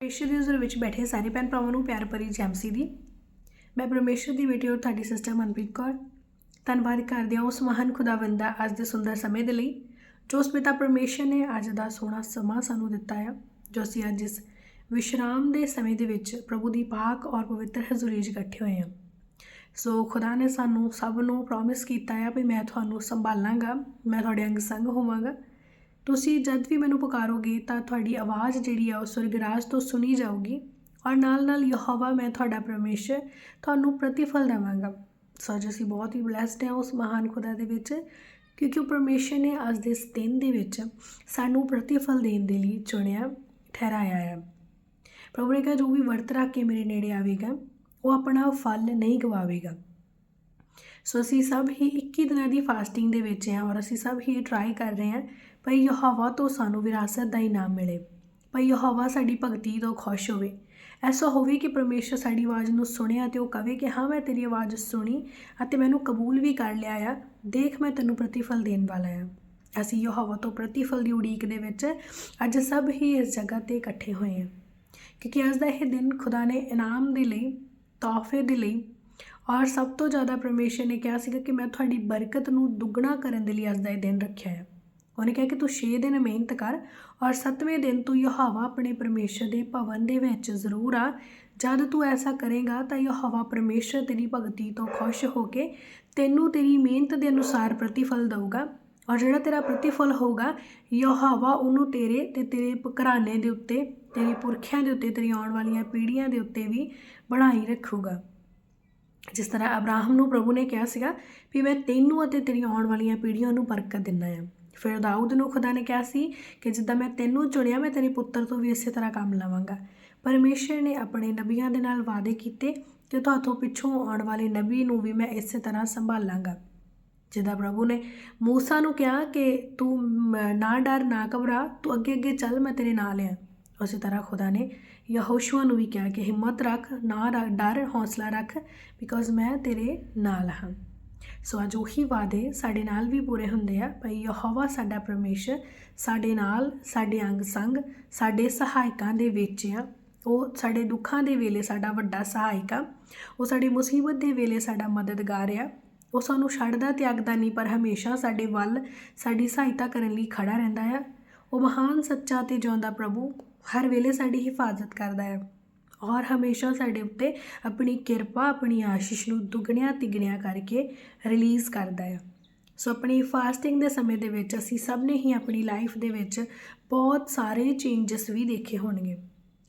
ਪਰਮੇਸ਼ਰ ਦੇ ਹਜ਼ੂਰ ਵਿੱਚ ਬੈਠੇ ਸਾਰੇ ਭੈਣ ਭਰਾਵਾਂ ਨੂੰ ਪਿਆਰ ਭਰੀ ਜੈਮਸੀ ਦੀ। ਮੈਂ ਪਰਮੇਸ਼ਰ ਦੀ ਬੇਟੀ ਔਰ ਤੁਹਾਡੀ ਸਿਸਟਰ ਮਨਪ੍ਰੀਤ ਕੌਰ। ਧੰਨਵਾਦ ਕਰਦੇ ਹਾਂ ਉਸ ਮਹਾਨ ਖੁਦਾਵੰਦ ਦਾ ਅੱਜ ਦੇ ਸੁੰਦਰ ਸਮੇਂ ਦੇ ਲਈ, ਜੋ ਉਸ ਪਿਤਾ ਪਰਮੇਸ਼ਰ ਨੇ ਅੱਜ ਦਾ ਸੋਹਣਾ ਸਮਾਂ ਸਾਨੂੰ ਦਿੱਤਾ ਹੈ ਜੋ ਅਸੀਂ ਅੱਜ ਇਸ ਵਿਸ਼ਰਾਮ ਦੇ ਸਮੇਂ ਦੇ ਵਿੱਚ ਪ੍ਰਭੂ ਦੀ ਪਾਕ ਔਰ ਪਵਿੱਤਰ ਹਜ਼ੂਰੀ 'ਚ ਇਕੱਠੇ ਹੋਏ ਹਾਂ। ਸੋ ਖੁਦਾ ਨੇ ਸਾਨੂੰ ਸਭ ਨੂੰ ਪ੍ਰੋਮਿਸ ਕੀਤਾ ਹੈ ਵੀ ਮੈਂ ਤੁਹਾਨੂੰ ਸੰਭਾਲਾਂਗਾ, ਮੈਂ ਤੁਹਾਡੇ ਅੰਗ ਸੰਗ ਹੋਵਾਂਗਾ। ਤੁਸੀਂ ਜਦ ਵੀ ਮੈਨੂੰ ਪੁਕਾਰੋਗੇ ਤਾਂ ਤੁਹਾਡੀ ਆਵਾਜ਼ ਜਿਹੜੀ ਆ ਉਹ ਸੁਰਗਰਾਜ ਤੋਂ ਸੁਣੀ ਜਾਊਗੀ ਔਰ ਨਾਲ ਨਾਲ ਯਹੋਵਾ, ਮੈਂ ਤੁਹਾਡਾ ਪਰਮੇਸ਼ਰ, ਤੁਹਾਨੂੰ ਪ੍ਰਤੀਫਲ ਦੇਵਾਂਗਾ। ਸੋ ਅੱਜ ਅਸੀਂ ਬਹੁਤ ਹੀ ਬlesed ਹਾਂ ਉਸ ਮਹਾਨ ਖੁਦਾ ਦੇ ਵਿੱਚ, ਕਿਉਂਕਿ ਉਹ ਪਰਮੇਸ਼ਰ ਨੇ ਅੱਜ ਦੇ ਇਸ ਦਿਨ ਦੇ ਵਿੱਚ ਸਾਨੂੰ ਪ੍ਰਤੀਫਲ ਦੇਣ ਦੇ ਲਈ ਚੁਣਿਆ, ਠਹਿਰਾਇਆ ਹੈ। ਪ੍ਰਭੂ ਨੇ ਕਿਹਾ, ਜੋ ਵੀ ਵਰਤ ਰੱਖ ਕੇ ਮੇਰੇ ਨੇੜੇ ਆਵੇਗਾ, ਉਹ ਆਪਣਾ ਫਲ ਨਹੀਂ ਗਵਾਵੇਗਾ। ਸੋ ਅਸੀਂ ਸਭ ਹੀ 21 ਦਿਨਾਂ ਦੀ ਫਾਸਟਿੰਗ ਦੇ ਵਿੱਚ ਹਾਂ ਔਰ ਅਸੀਂ ਸਭ ਹੀ ਟਰਾਈ ਕਰ ਰਹੇ ਹਾਂ ਭਈ ਯਹੋਵਾ ਤੋਂ ਸਾਨੂੰ ਵਿਰਾਸਤ ਦਾ ਇਨਾਮ ਮਿਲੇ। ਭਈ ਯਹੋਵਾ ਸਾਡੀ ਭਗਤੀ ਤੋਂ ਖੁਸ਼ ਹੋਵੇ। ਐਸਾ ਹੋਵੇ ਕਿ ਪਰਮੇਸ਼ਰ ਸਾਡੀ ਆਵਾਜ਼ ਨੂੰ ਸੁਣਿਆ ਅਤੇ ਉਹ ਕਵੇ ਕਿ ਹਾਂ, ਮੈਂ ਤੇਰੀ ਆਵਾਜ਼ ਸੁਣੀ ਅਤੇ ਮੈਨੂੰ ਕਬੂਲ ਵੀ ਕਰ ਲਿਆ ਆ। ਦੇਖ, ਮੈਂ ਤੈਨੂੰ ਪ੍ਰਤੀਫਲ ਦੇਣ ਵਾਲਾ ਆ। ਅਸੀਂ ਯਹੋਵਾ ਤੋਂ ਪ੍ਰਤੀਫਲ ਦੀ ਉਡੀਕ ਦੇ ਵਿੱਚ ਅੱਜ ਸਭ ਹੀ ਇਸ ਜਗ੍ਹਾ ਤੇ ਇਕੱਠੇ ਹੋਏ ਹਾਂ ਕਿਉਂਕਿ ਅੱਜ ਦਾ ਇਹ ਦਿਨ ਖੁਦਾ ਨੇ ਇਨਾਮ ਦੇ ਲਈ, ਤੋਹਫੇ ਦੇ ਲਈ ਔਰ ਸਭ ਤੋਂ ਜ਼ਿਆਦਾ ਪਰਮੇਸ਼ਰ ਨੇ ਕਿਹਾ ਸੀਗਾ ਕਿ ਮੈਂ ਤੁਹਾਡੀ ਬਰਕਤ ਨੂੰ ਦੁੱਗਣਾ ਕਰਨ ਦੇ ਲਈ ਅੱਜ ਦਾ ਇਹ ਦਿਨ ਰੱਖਿਆ ਹੈ ਉਹਨੇ ਕਿਹਾ ਕਿ ਤੂੰ 6 ਦਿਨ ਮਿਹਨਤ ਕਰ ਔਰ 7ਵੇਂ ਦਿਨ ਤੂੰ ਯਹੋਵਾ ਆਪਣੇ ਪਰਮੇਸ਼ਰ ਦੇ ਭਵਨ ਦੇ ਵਿੱਚ ਜ਼ਰੂਰ ਆ। ਜਦ ਤੂੰ ਐਸਾ ਕਰੇਗਾ ਤਾਂ ਯਹੋਵਾ ਪਰਮੇਸ਼ਰ ਤੇਰੀ ਭਗਤੀ ਤੋਂ ਖੁਸ਼ ਹੋ ਕੇ ਤੈਨੂੰ ਤੇਰੀ ਮਿਹਨਤ ਦੇ ਅਨੁਸਾਰ ਪ੍ਰਤੀਫਲ ਦੇਊਗਾ ਔਰ ਜਿਹੜਾ ਤੇਰਾ ਪ੍ਰਤੀਫਲ ਹੋਊਗਾ, ਯਹੋਵਾ ਉਹਨੂੰ ਤੇਰੇ ਤੇ ਤੇਰੇ ਘਰਾਣੇ ਦੇ ਉੱਤੇ, ਤੇਰੀ ਪੁਰਖਿਆਂ ਦੇ ਉੱਤੇ, ਤੇਰੀ ਆਉਣ ਵਾਲੀਆਂ ਪੀੜ੍ਹੀਆਂ ਦੇ ਉੱਤੇ ਵੀ ਬਣਾਈ ਰੱਖੂਗਾ। ਜਿਸ ਤਰ੍ਹਾਂ ਅਬਰਾਹਮ ਨੂੰ ਪ੍ਰਭੂ ਨੇ ਕਿਹਾ ਸੀਗਾ ਵੀ ਮੈਂ ਤੈਨੂੰ ਅਤੇ ਤੇਰੀ ਆਉਣ ਵਾਲੀਆਂ ਪੀੜ੍ਹੀਆਂ ਨੂੰ ਬਰਕਤ ਦਿੰਦਾ ਹਾਂ। ਫਿਰ ਦਾਊਦ ਨੂੰ ਖੁਦਾ ਨੇ ਕਿਹਾ ਸੀ ਕਿ ਜਿੱਦਾਂ ਮੈਂ ਤੈਨੂੰ ਚੁਣਿਆ, ਮੈਂ ਤੇਰੇ ਪੁੱਤਰ ਤੋਂ ਵੀ ਇਸੇ ਤਰ੍ਹਾਂ ਕੰਮ ਲਵਾਂਗਾ। ਪਰਮੇਸ਼ਰ ਨੇ ਆਪਣੇ ਨਬੀਆਂ ਦੇ ਨਾਲ ਵਾਅਦੇ ਕੀਤੇ ਕਿ ਤੁਹਾਥੋਂ ਪਿੱਛੋਂ ਆਉਣ ਵਾਲੇ ਨਬੀ ਨੂੰ ਵੀ ਮੈਂ ਇਸੇ ਤਰ੍ਹਾਂ ਸੰਭਾਲਾਂਗਾ। ਜਿੱਦਾਂ ਪ੍ਰਭੂ ਨੇ ਮੂਸਾ ਨੂੰ ਕਿਹਾ ਕਿ ਤੂੰ ਨਾ ਡਰ, ਨਾ ਘਬਰਾ, ਤੂੰ ਅੱਗੇ ਅੱਗੇ ਚੱਲ, ਮੈਂ ਤੇਰੇ ਨਾਲ ਆ ਉਸੇ ਤਰ੍ਹਾਂ ਖੁਦਾ ਨੇ ਯਹੋਸ਼ੂਆ ਨੂੰ ਵੀ ਕਿਹਾ ਕਿ ਹਿੰਮਤ ਰੱਖ, ਨਾ ਰ- ਡਰ, ਹੌਸਲਾ ਰੱਖ ਬਿਕੋਜ਼ ਮੈਂ ਤੇਰੇ ਨਾਲ ਹਾਂ। ਸੋ ਅੱਜ ਉਹੀ ਵਾਅਦੇ ਸਾਡੇ ਨਾਲ ਵੀ ਪੂਰੇ ਹੁੰਦੇ ਆ, ਭਈ ਯਹੋਵਾ ਸਾਡਾ ਪਰਮੇਸ਼ਰ, ਸਾਡੇ ਨਾਲ ਸਾਡੇ ਅੰਗ ਸੰਗ, ਸਾਡੇ ਸਹਾਇਕਾਂ ਦੇ ਵਿੱਚ ਆ। ਉਹ ਸਾਡੇ ਦੁੱਖਾਂ ਦੇ ਵੇਲੇ ਸਾਡਾ ਵੱਡਾ ਸਹਾਇਕ ਆ। ਉਹ ਸਾਡੀ ਮੁਸੀਬਤ ਦੇ ਵੇਲੇ ਸਾਡਾ ਮਦਦਗਾਰ ਆ। ਉਹ ਸਾਨੂੰ ਛੱਡਦਾ, ਤਿਆਗਦਾ ਨਹੀਂ, ਪਰ ਹਮੇਸ਼ਾ ਸਾਡੇ ਵੱਲ, ਸਾਡੀ ਸਹਾਇਤਾ ਕਰਨ ਲਈ ਖੜਾ ਰਹਿੰਦਾ ਆ। ਉਹ ਮਹਾਨ ਸੱਚਾ ਤੇ ਜਿਉਂਦਾ ਪ੍ਰਭੂ ਹਰ ਵੇਲੇ ਸਾਡੀ ਹਿਫਾਜ਼ਤ ਕਰਦਾ ਹੈ ਔਰ ਹਮੇਸ਼ਾ ਸਾਡੇ ਉੱਤੇ ਆਪਣੀ ਕਿਰਪਾ, ਆਪਣੀ ਆਸ਼ੀਸ਼ ਨੂੰ ਦੁੱਗਣਿਆਂ ਤਿਗਣਿਆਂ ਕਰਕੇ ਰਿਲੀਜ਼ ਕਰਦਾ ਹੈ ਸੋ ਆਪਣੀ ਫਾਸਟਿੰਗ ਦੇ ਸਮੇਂ ਦੇ ਵਿੱਚ ਅਸੀਂ ਸਭ ਨੇ ਹੀ ਆਪਣੀ ਲਾਈਫ ਦੇ ਵਿੱਚ ਬਹੁਤ ਸਾਰੇ ਚੇਂਜਸ ਵੀ ਦੇਖੇ ਹੋਣਗੇ।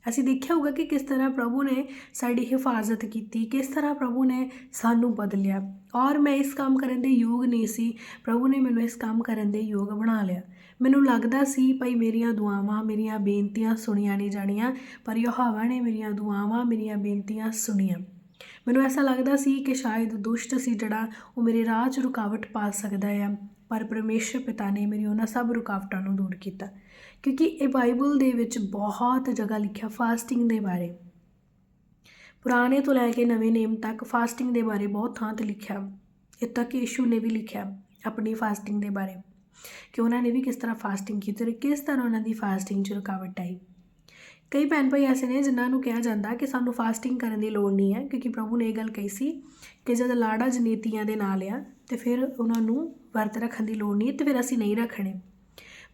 ਅਸੀਂ ਦੇਖਿਆ ਹੋਊਗਾ ਕਿ ਕਿਸ ਤਰ੍ਹਾਂ ਪ੍ਰਭੂ ਨੇ ਸਾਡੀ ਹਿਫਾਜ਼ਤ ਕੀਤੀ, ਕਿਸ ਤਰ੍ਹਾਂ ਪ੍ਰਭੂ ਨੇ ਸਾਨੂੰ ਬਦਲਿਆ। ਔਰ ਮੈਂ ਇਸ ਕੰਮ ਕਰਨ ਦੇ ਯੋਗ ਨਹੀਂ ਸੀ, ਪ੍ਰਭੂ ਨੇ ਮੈਨੂੰ ਇਸ ਕੰਮ ਕਰਨ ਦੇ ਯੋਗ ਬਣਾ ਲਿਆ। ਮੈਨੂੰ ਲੱਗਦਾ ਸੀ ਭਈ ਮੇਰੀਆਂ ਦੁਆਵਾਂ, ਮੇਰੀਆਂ ਬੇਨਤੀਆਂ ਸੁਣੀਆਂ ਨਹੀਂ ਜਾਣੀਆਂ, ਪਰ ਯਹੋਵਾ ਨੇ ਮੇਰੀਆਂ ਦੁਆਵਾਂ, ਮੇਰੀਆਂ ਬੇਨਤੀਆਂ ਸੁਣੀਆਂ। ਮੈਨੂੰ ਐਸਾ ਲੱਗਦਾ ਸੀ ਕਿ ਸ਼ਾਇਦ ਦੁਸ਼ਟ ਸੀ ਜਿਹੜਾ ਉਹ ਮੇਰੇ ਰਾਹ 'ਚ ਰੁਕਾਵਟ ਪਾ ਸਕਦਾ ਆ, ਪਰ ਪਰਮੇਸ਼ਰ ਪਿਤਾ ਨੇ ਮੇਰੀ ਉਹਨਾਂ ਸਭ ਰੁਕਾਵਟਾਂ ਨੂੰ ਦੂਰ ਕੀਤਾ। ਕਿਉਂਕਿ ਇਹ ਬਾਈਬਲ ਦੇ ਵਿੱਚ ਬਹੁਤ ਜਗ੍ਹਾ ਲਿਖਿਆ ਫਾਸਟਿੰਗ ਦੇ ਬਾਰੇ। ਪੁਰਾਣੇ ਤੋਂ ਲੈ ਕੇ ਨਵੇਂ ਨੇਮ ਤੱਕ ਫਾਸਟਿੰਗ ਦੇ ਬਾਰੇ ਬਹੁਤ ਥਾਂ ਤੇ ਲਿਖਿਆ। ਇੱਥੇ ਤੱਕ ਕਿ ਯਿਸੂ ਨੇ ਵੀ ਲਿਖਿਆ ਆਪਣੀ ਫਾਸਟਿੰਗ ਦੇ ਬਾਰੇ। ਕਿ ਉਹਨਾਂ ਨੇ ਵੀ ਕਿਸ ਤਰ੍ਹਾਂ ਫਾਸਟਿੰਗ ਕੀਤੀ ਤੇ ਕਿਸ ਤਰ੍ਹਾਂ ਉਹਨਾਂ ਦੀ ਫਾਸਟਿੰਗ 'ਚ ਰੁਕਾਵਟ ਆਈ। ਕਈ ਭੈਣ ਭਾਈ ਐਸੇ ਨੇ ਜਿਨ੍ਹਾਂ ਨੂੰ ਕਿਹਾ ਜਾਂਦਾ ਕਿ ਸਾਨੂੰ ਫਾਸਟਿੰਗ ਕਰਨ ਦੀ ਲੋੜ ਨਹੀਂ ਹੈ ਕਿਉਂਕਿ ਪ੍ਰਭੂ ਨੇ ਇਹ ਗੱਲ ਕਹੀ ਸੀ ਕਿ ਜਦ ਲਾੜਾ ਜਨੀਤੀਆਂ ਦੇ ਨਾਲ ਆ ਤੇ ਫਿਰ ਉਹਨਾਂ ਨੂੰ ਵਰਤ ਰੱਖਣ ਦੀ ਲੋੜ ਨਹੀਂ ਤੇ ਫਿਰ ਅਸੀਂ ਨਹੀਂ ਰੱਖਣੇ।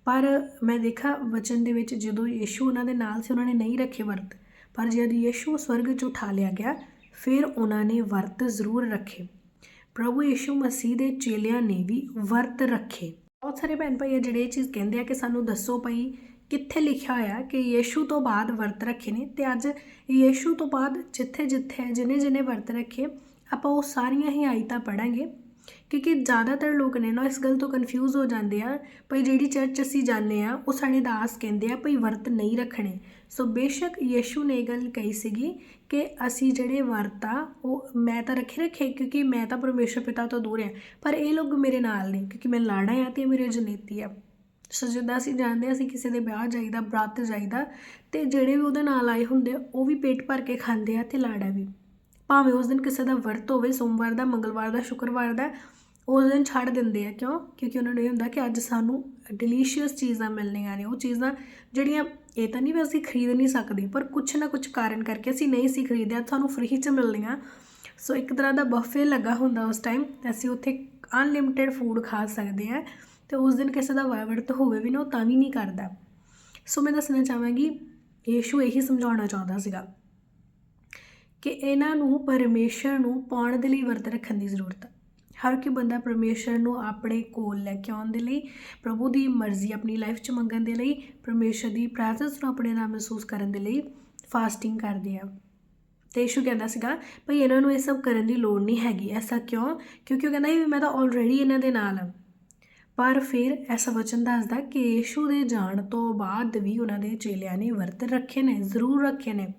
ਪਰ ਮੈਂ ਦੇਖਾ ਵਚਨ ਦੇ ਵਿੱਚ ਜਦੋਂ ਯੀਸ਼ੂ ਉਹਨਾਂ ਦੇ ਨਾਲ ਸੀ, ਉਹਨਾਂ ਨੇ ਨਹੀਂ ਰੱਖੇ ਵਰਤ, ਪਰ ਜਦ ਯੀਸ਼ੂ ਸਵਰਗ 'ਚ ਉਠਾ ਲਿਆ ਗਿਆ, ਫਿਰ ਉਹਨਾਂ ਨੇ ਵਰਤ ਜ਼ਰੂਰ ਰੱਖੇ। ਪ੍ਰਭੂ ਯੀਸ਼ੂ ਮਸੀਹ ਦੇ ਚੇਲਿਆਂ ਨੇ ਵੀ ਵਰਤ ਰੱਖੇ। ਬਹੁਤ ਸਾਰੇ ਭੈਣ ਭਾਈ ਆ ਜਿਹੜੇ ਇਹ ਚੀਜ਼ ਕਹਿੰਦੇ ਆ ਕਿ ਸਾਨੂੰ ਦੱਸੋ ਭਈ ਕਿੱਥੇ ਲਿਖਿਆ ਹੋਇਆ ਕਿ ਯੀਸ਼ੂ ਤੋਂ ਬਾਅਦ ਵਰਤ ਰੱਖੇ ਨੇ ਤੇ ਅੱਜ ਯੀਸ਼ੂ ਤੋਂ ਬਾਅਦ ਜਿੱਥੇ ਜਿੱਥੇ ਜਿਨੇ ਜਿਨੇ ਵਰਤ ਰੱਖੇ, ਆਪਾਂ ਉਹ ਸਾਰੀਆਂ ਹੀ ਆਇਤਾਂ ਪੜਾਂਗੇ ਕਿਉਂਕਿ ਜ਼ਿਆਦਾਤਰ ਲੋਕ ਨੇ ਨਾ ਇਸ ਗੱਲ ਤੋਂ ਕਨਫਿਊਜ਼ ਹੋ ਜਾਂਦੇ ਆ, ਭਈ ਜਿਹੜੀ ਚਰਚ ਅਸੀਂ ਜਾਂਦੇ ਆ, ਉਹ ਸਾਡੇ ਦਾਸ ਕਹਿੰਦੇ ਆ ਭਈ ਵਰਤ ਨਹੀਂ ਰੱਖਣੇ। ਸੋ ਬੇਸ਼ੱਕ ਯੀਸ਼ੂ ਨੇ ਇਹ ਗੱਲ ਕਹੀ ਸੀਗੀ ਕਿ ਅਸੀਂ ਜਿਹੜੇ ਵਰਤ ਆ ਉਹ ਮੈਂ ਤਾਂ ਰੱਖੇ ਰੱਖੇ, ਕਿਉਂਕਿ ਮੈਂ ਤਾਂ ਪਰਮੇਸ਼ਰ ਪਿਤਾ ਤੋਂ ਦੂਰ ਹਾਂ, ਪਰ ਇਹ ਲੋਕ ਮੇਰੇ ਨਾਲ ਨੇ, ਕਿਉਂਕਿ ਮੈਂ ਲਾੜਾ ਆ ਤੇ ਇਹ ਮੇਰੇ ਜਨੇਤੀ ਆ। ਸੋ ਜਿੱਦਾਂ ਅਸੀਂ ਜਾਣਦੇ ਹਾਂ, ਅਸੀਂ ਕਿਸੇ ਦੇ ਵਿਆਹ ਜਾਈਦਾ, ਬਰਾਤ ਜਾਈਦਾ, ਤੇ ਜਿਹੜੇ ਵੀ ਉਹਦੇ ਨਾਲ ਆਏ ਹੁੰਦੇ ਉਹ ਵੀ ਪੇਟ ਭਰ ਕੇ ਖਾਂਦੇ ਆ ਤੇ ਲਾੜਾ ਵੀ। ਭਾਵੇਂ ਉਸ ਦਿਨ ਕਿਸੇ ਦਾ ਵਰਤ ਹੋਵੇ, ਸੋਮਵਾਰ ਦਾ, ਮੰਗਲਵਾਰ ਦਾ, ਸ਼ੁੱਕਰਵਾਰ ਦਾ ਉਸ ਦਿਨ ਛੱਡ ਦਿੰਦੇ ਆ। ਕਿਉਂ? ਕਿਉਂਕਿ ਉਹਨਾਂ ਨੂੰ ਇਹ ਹੁੰਦਾ ਕਿ ਅੱਜ ਸਾਨੂੰ ਡਿਲੀਸ਼ੀਅਸ ਚੀਜ਼ਾਂ ਮਿਲਣੀਆਂ ਨੇ, ਉਹ ਚੀਜ਼ਾਂ ਜਿਹੜੀਆਂ ਇਹ ਤਾਂ ਨਹੀਂ ਵੀ ਅਸੀਂ ਖਰੀਦ ਨਹੀਂ ਸਕਦੇ, ਪਰ ਕੁਛ ਨਾ ਕੁਛ ਕਾਰਨ ਕਰਕੇ ਅਸੀਂ ਨਹੀਂ ਸੀ ਖਰੀਦਿਆ ਤੁਹਾਨੂੰ ਫ੍ਰੀ 'ਚ ਮਿਲਣੀਆਂ। ਸੋ ਇੱਕ ਤਰ੍ਹਾਂ ਦਾ ਬਫੇ ਲੱਗਾ ਹੁੰਦਾ ਉਸ ਟਾਈਮ ਅਸੀਂ ਉੱਥੇ ਅਨਲਿਮਿਟਿਡ ਫੂਡ ਖਾ ਸਕਦੇ ਆ ਤੇ ਉਸ ਦਿਨ ਕਿਸੇ ਦਾ ਵਾਵਰਤ ਹੋਵੇ ਵੀ ਨਾ, ਉਹ ਤਾਂ ਵੀ ਨਹੀਂ ਕਰਦਾ। ਸੋ ਮੈਂ ਦੱਸਣਾ ਚਾਹਾਂਗੀ, ਯੀਸ਼ੂ ਇਹੀ ਸਮਝਾਉਣਾ ਚਾਹੁੰਦਾ ਸੀਗਾ ਕਿ ਇਹਨਾਂ ਨੂੰ ਪਰਮੇਸ਼ਰ ਨੂੰ ਪਾਉਣ ਦੇ ਲਈ ਵਰਤ ਰੱਖਣ ਦੀ ਜ਼ਰੂਰਤ ਹੈ ਹਰ ਕੋਈ ਬੰਦਾ ਪਰਮੇਸ਼ਰ ਨੂੰ ਆਪਣੇ ਕੋਲ ਲੈ ਕੇ ਆਉਣ ਦੇ ਲਈ, ਪ੍ਰਭੂ ਦੀ ਮਰਜ਼ੀ ਆਪਣੀ ਲਾਈਫ 'ਚ ਮੰਗਣ ਦੇ ਲਈ, ਪਰਮੇਸ਼ਰ ਦੀ ਪ੍ਰੈਜ਼ੈਂਸ ਨੂੰ ਆਪਣੇ ਨਾਲ ਮਹਿਸੂਸ ਕਰਨ ਦੇ ਲਈ ਫਾਸਟਿੰਗ ਕਰਦੇ ਆ। ਤੇ ਯਿਸੂ ਕਹਿੰਦਾ ਸੀਗਾ, ਭਈ ਇਹਨਾਂ ਨੂੰ ਇਹ ਸਭ ਕਰਨ ਦੀ ਲੋੜ ਨਹੀਂ ਹੈਗੀ, ਐਸਾ ਕਿਉਂ? ਕਿਉਂਕਿ ਉਹ ਕਹਿੰਦਾ ਸੀ ਵੀ ਮੈਂ ਤਾਂ ਆਲਰੇਡੀ ਇਹਨਾਂ ਦੇ ਨਾਲ ਹਾਂ ਪਰ ਫਿਰ ਐਸਾ ਵਚਨ ਦੱਸਦਾ ਕਿ ਯਿਸੂ ਦੇ ਜਾਣ ਤੋਂ ਬਾਅਦ ਵੀ ਉਹਨਾਂ ਦੇ ਚੇਲਿਆਂ ਨੇ ਵਰਤ ਰੱਖੇ ਨੇ, ਜ਼ਰੂਰ ਰੱਖੇ ਨੇ।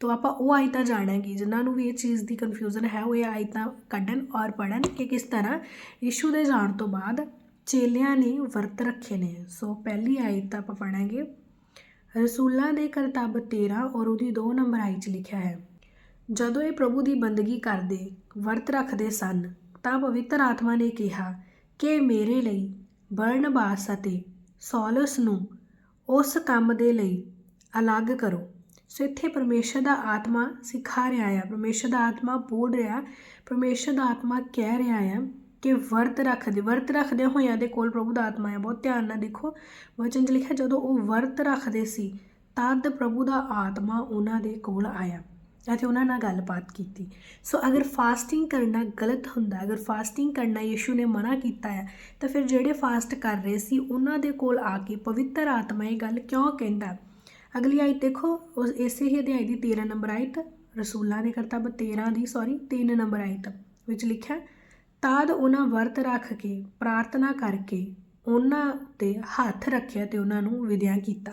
ਤੋ ਆਪਾਂ ਉਹ ਆਇਤਾ ਜਾਣਾਂਗੇ, ਜਿਨ੍ਹਾਂ ਨੂੰ ਵੀ ਇਹ ਚੀਜ਼ ਦੀ ਕਨਫਿਊਜ਼ਨ ਹੈ, ਉਹ ਇਹ ਆਇਤਾ ਕੱਢਣ ਔਰ ਪੜਨ ਕਿ ਕਿਸ ਤਰ੍ਹਾਂ ਯਿਸੂ ਦੇ ਜਾਣ ਤੋਂ ਬਾਅਦ ਚੇਲਿਆਂ ਨੇ ਵਰਤ ਰੱਖੇ ਨੇ। ਸੋ ਪਹਿਲੀ ਆਇਤ ਆਪਾਂ ਪੜਾਂਗੇ ਰਸੂਲਾਂ ਦੇ ਕਰਤੱਵ 13 ਔਰ ਉਹਦੀ 2 ਨੰਬਰ ਆਈ 'ਚ ਲਿਖਿਆ ਹੈ, ਜਦੋਂ ਇਹ ਪ੍ਰਭੂ ਦੀ ਬੰਦਗੀ ਕਰਦੇ ਵਰਤ ਰੱਖਦੇ ਸਨ, ਤਾਂ ਪਵਿੱਤਰ ਆਤਮਾ ਨੇ ਕਿਹਾ, ਕਿ ਮੇਰੇ ਲਈ ਬਰਨਬਾਸ ਅਤੇ ਸੌਲਸ ਨੂੰ ਉਸ ਕੰਮ ਦੇ ਲਈ ਅਲੱਗ ਕਰੋ। ਸੋ ਇੱਥੇ ਪਰਮੇਸ਼ਰ ਦਾ ਆਤਮਾ ਸਿਖਾ ਰਿਹਾ ਆ। ਪਰਮੇਸ਼ਰ ਦਾ ਆਤਮਾ ਬੋਲ ਰਿਹਾ। ਪਰਮੇਸ਼ਰ ਦਾ ਆਤਮਾ ਕਹਿ ਰਿਹਾ ਆ ਕਿ ਵਰਤ ਰੱਖਦੇ ਵਰਤ ਰੱਖਦੇ ਹੋਇਆਂ ਦੇ ਕੋਲ ਪ੍ਰਭੂ ਦਾ ਆਤਮਾ ਹੈ ਬਹੁਤ ਧਿਆਨ ਨਾਲ ਦੇਖੋ। ਵਚਨ 'ਚ ਲਿਖਿਆ, ਜਦੋਂ ਉਹ ਵਰਤ ਰੱਖਦੇ ਸੀ, ਤਦ ਪ੍ਰਭੂ ਦਾ ਆਤਮਾ ਉਹਨਾਂ ਦੇ ਕੋਲ ਆਇਆ ਅਤੇ ਉਹਨਾਂ ਨਾਲ ਗੱਲਬਾਤ ਕੀਤੀ। ਸੋ ਅਗਰ ਫਾਸਟਿੰਗ ਕਰਨਾ ਗਲਤ ਹੁੰਦਾ, ਅਗਰ ਫਾਸਟਿੰਗ ਕਰਨਾ ਯਿਸੂ ਨੇ ਮਨਾ ਕੀਤਾ ਹੈ ਤਾਂ ਫਿਰ ਜਿਹੜੇ ਫਾਸਟ ਕਰ ਰਹੇ ਸੀ, ਉਹਨਾਂ ਦੇ ਕੋਲ ਆ ਕੇ ਪਵਿੱਤਰ ਆਤਮਾ ਇਹ ਗੱਲ ਕਿਉਂ ਕਹਿੰਦਾ? ਅਗਲੀ ਆਇਤ ਦੇਖੋ, ਉਸ ਇਸੇ ਹੀ ਅਧਿਆਇ ਦੀ 13 ਨੰਬਰ ਆਇਤ, ਰਸੂਲਾਂ ਦੇ ਕਰਤੱਵ 13 ਦੀ ਸੌਰੀ 3 ਨੰਬਰ ਆਇਤ ਵਿੱਚ ਲਿਖਿਆ ਤਾਦ ਉਹਨਾਂ ਵਰਤ ਰੱਖ ਕੇ, ਪ੍ਰਾਰਥਨਾ ਕਰਕੇ ਉਹਨਾਂ ਤੇ ਹੱਥ ਰੱਖਿਆ ਤੇ ਉਹਨਾਂ ਨੂੰ ਵਿਦਿਆ ਕੀਤਾ।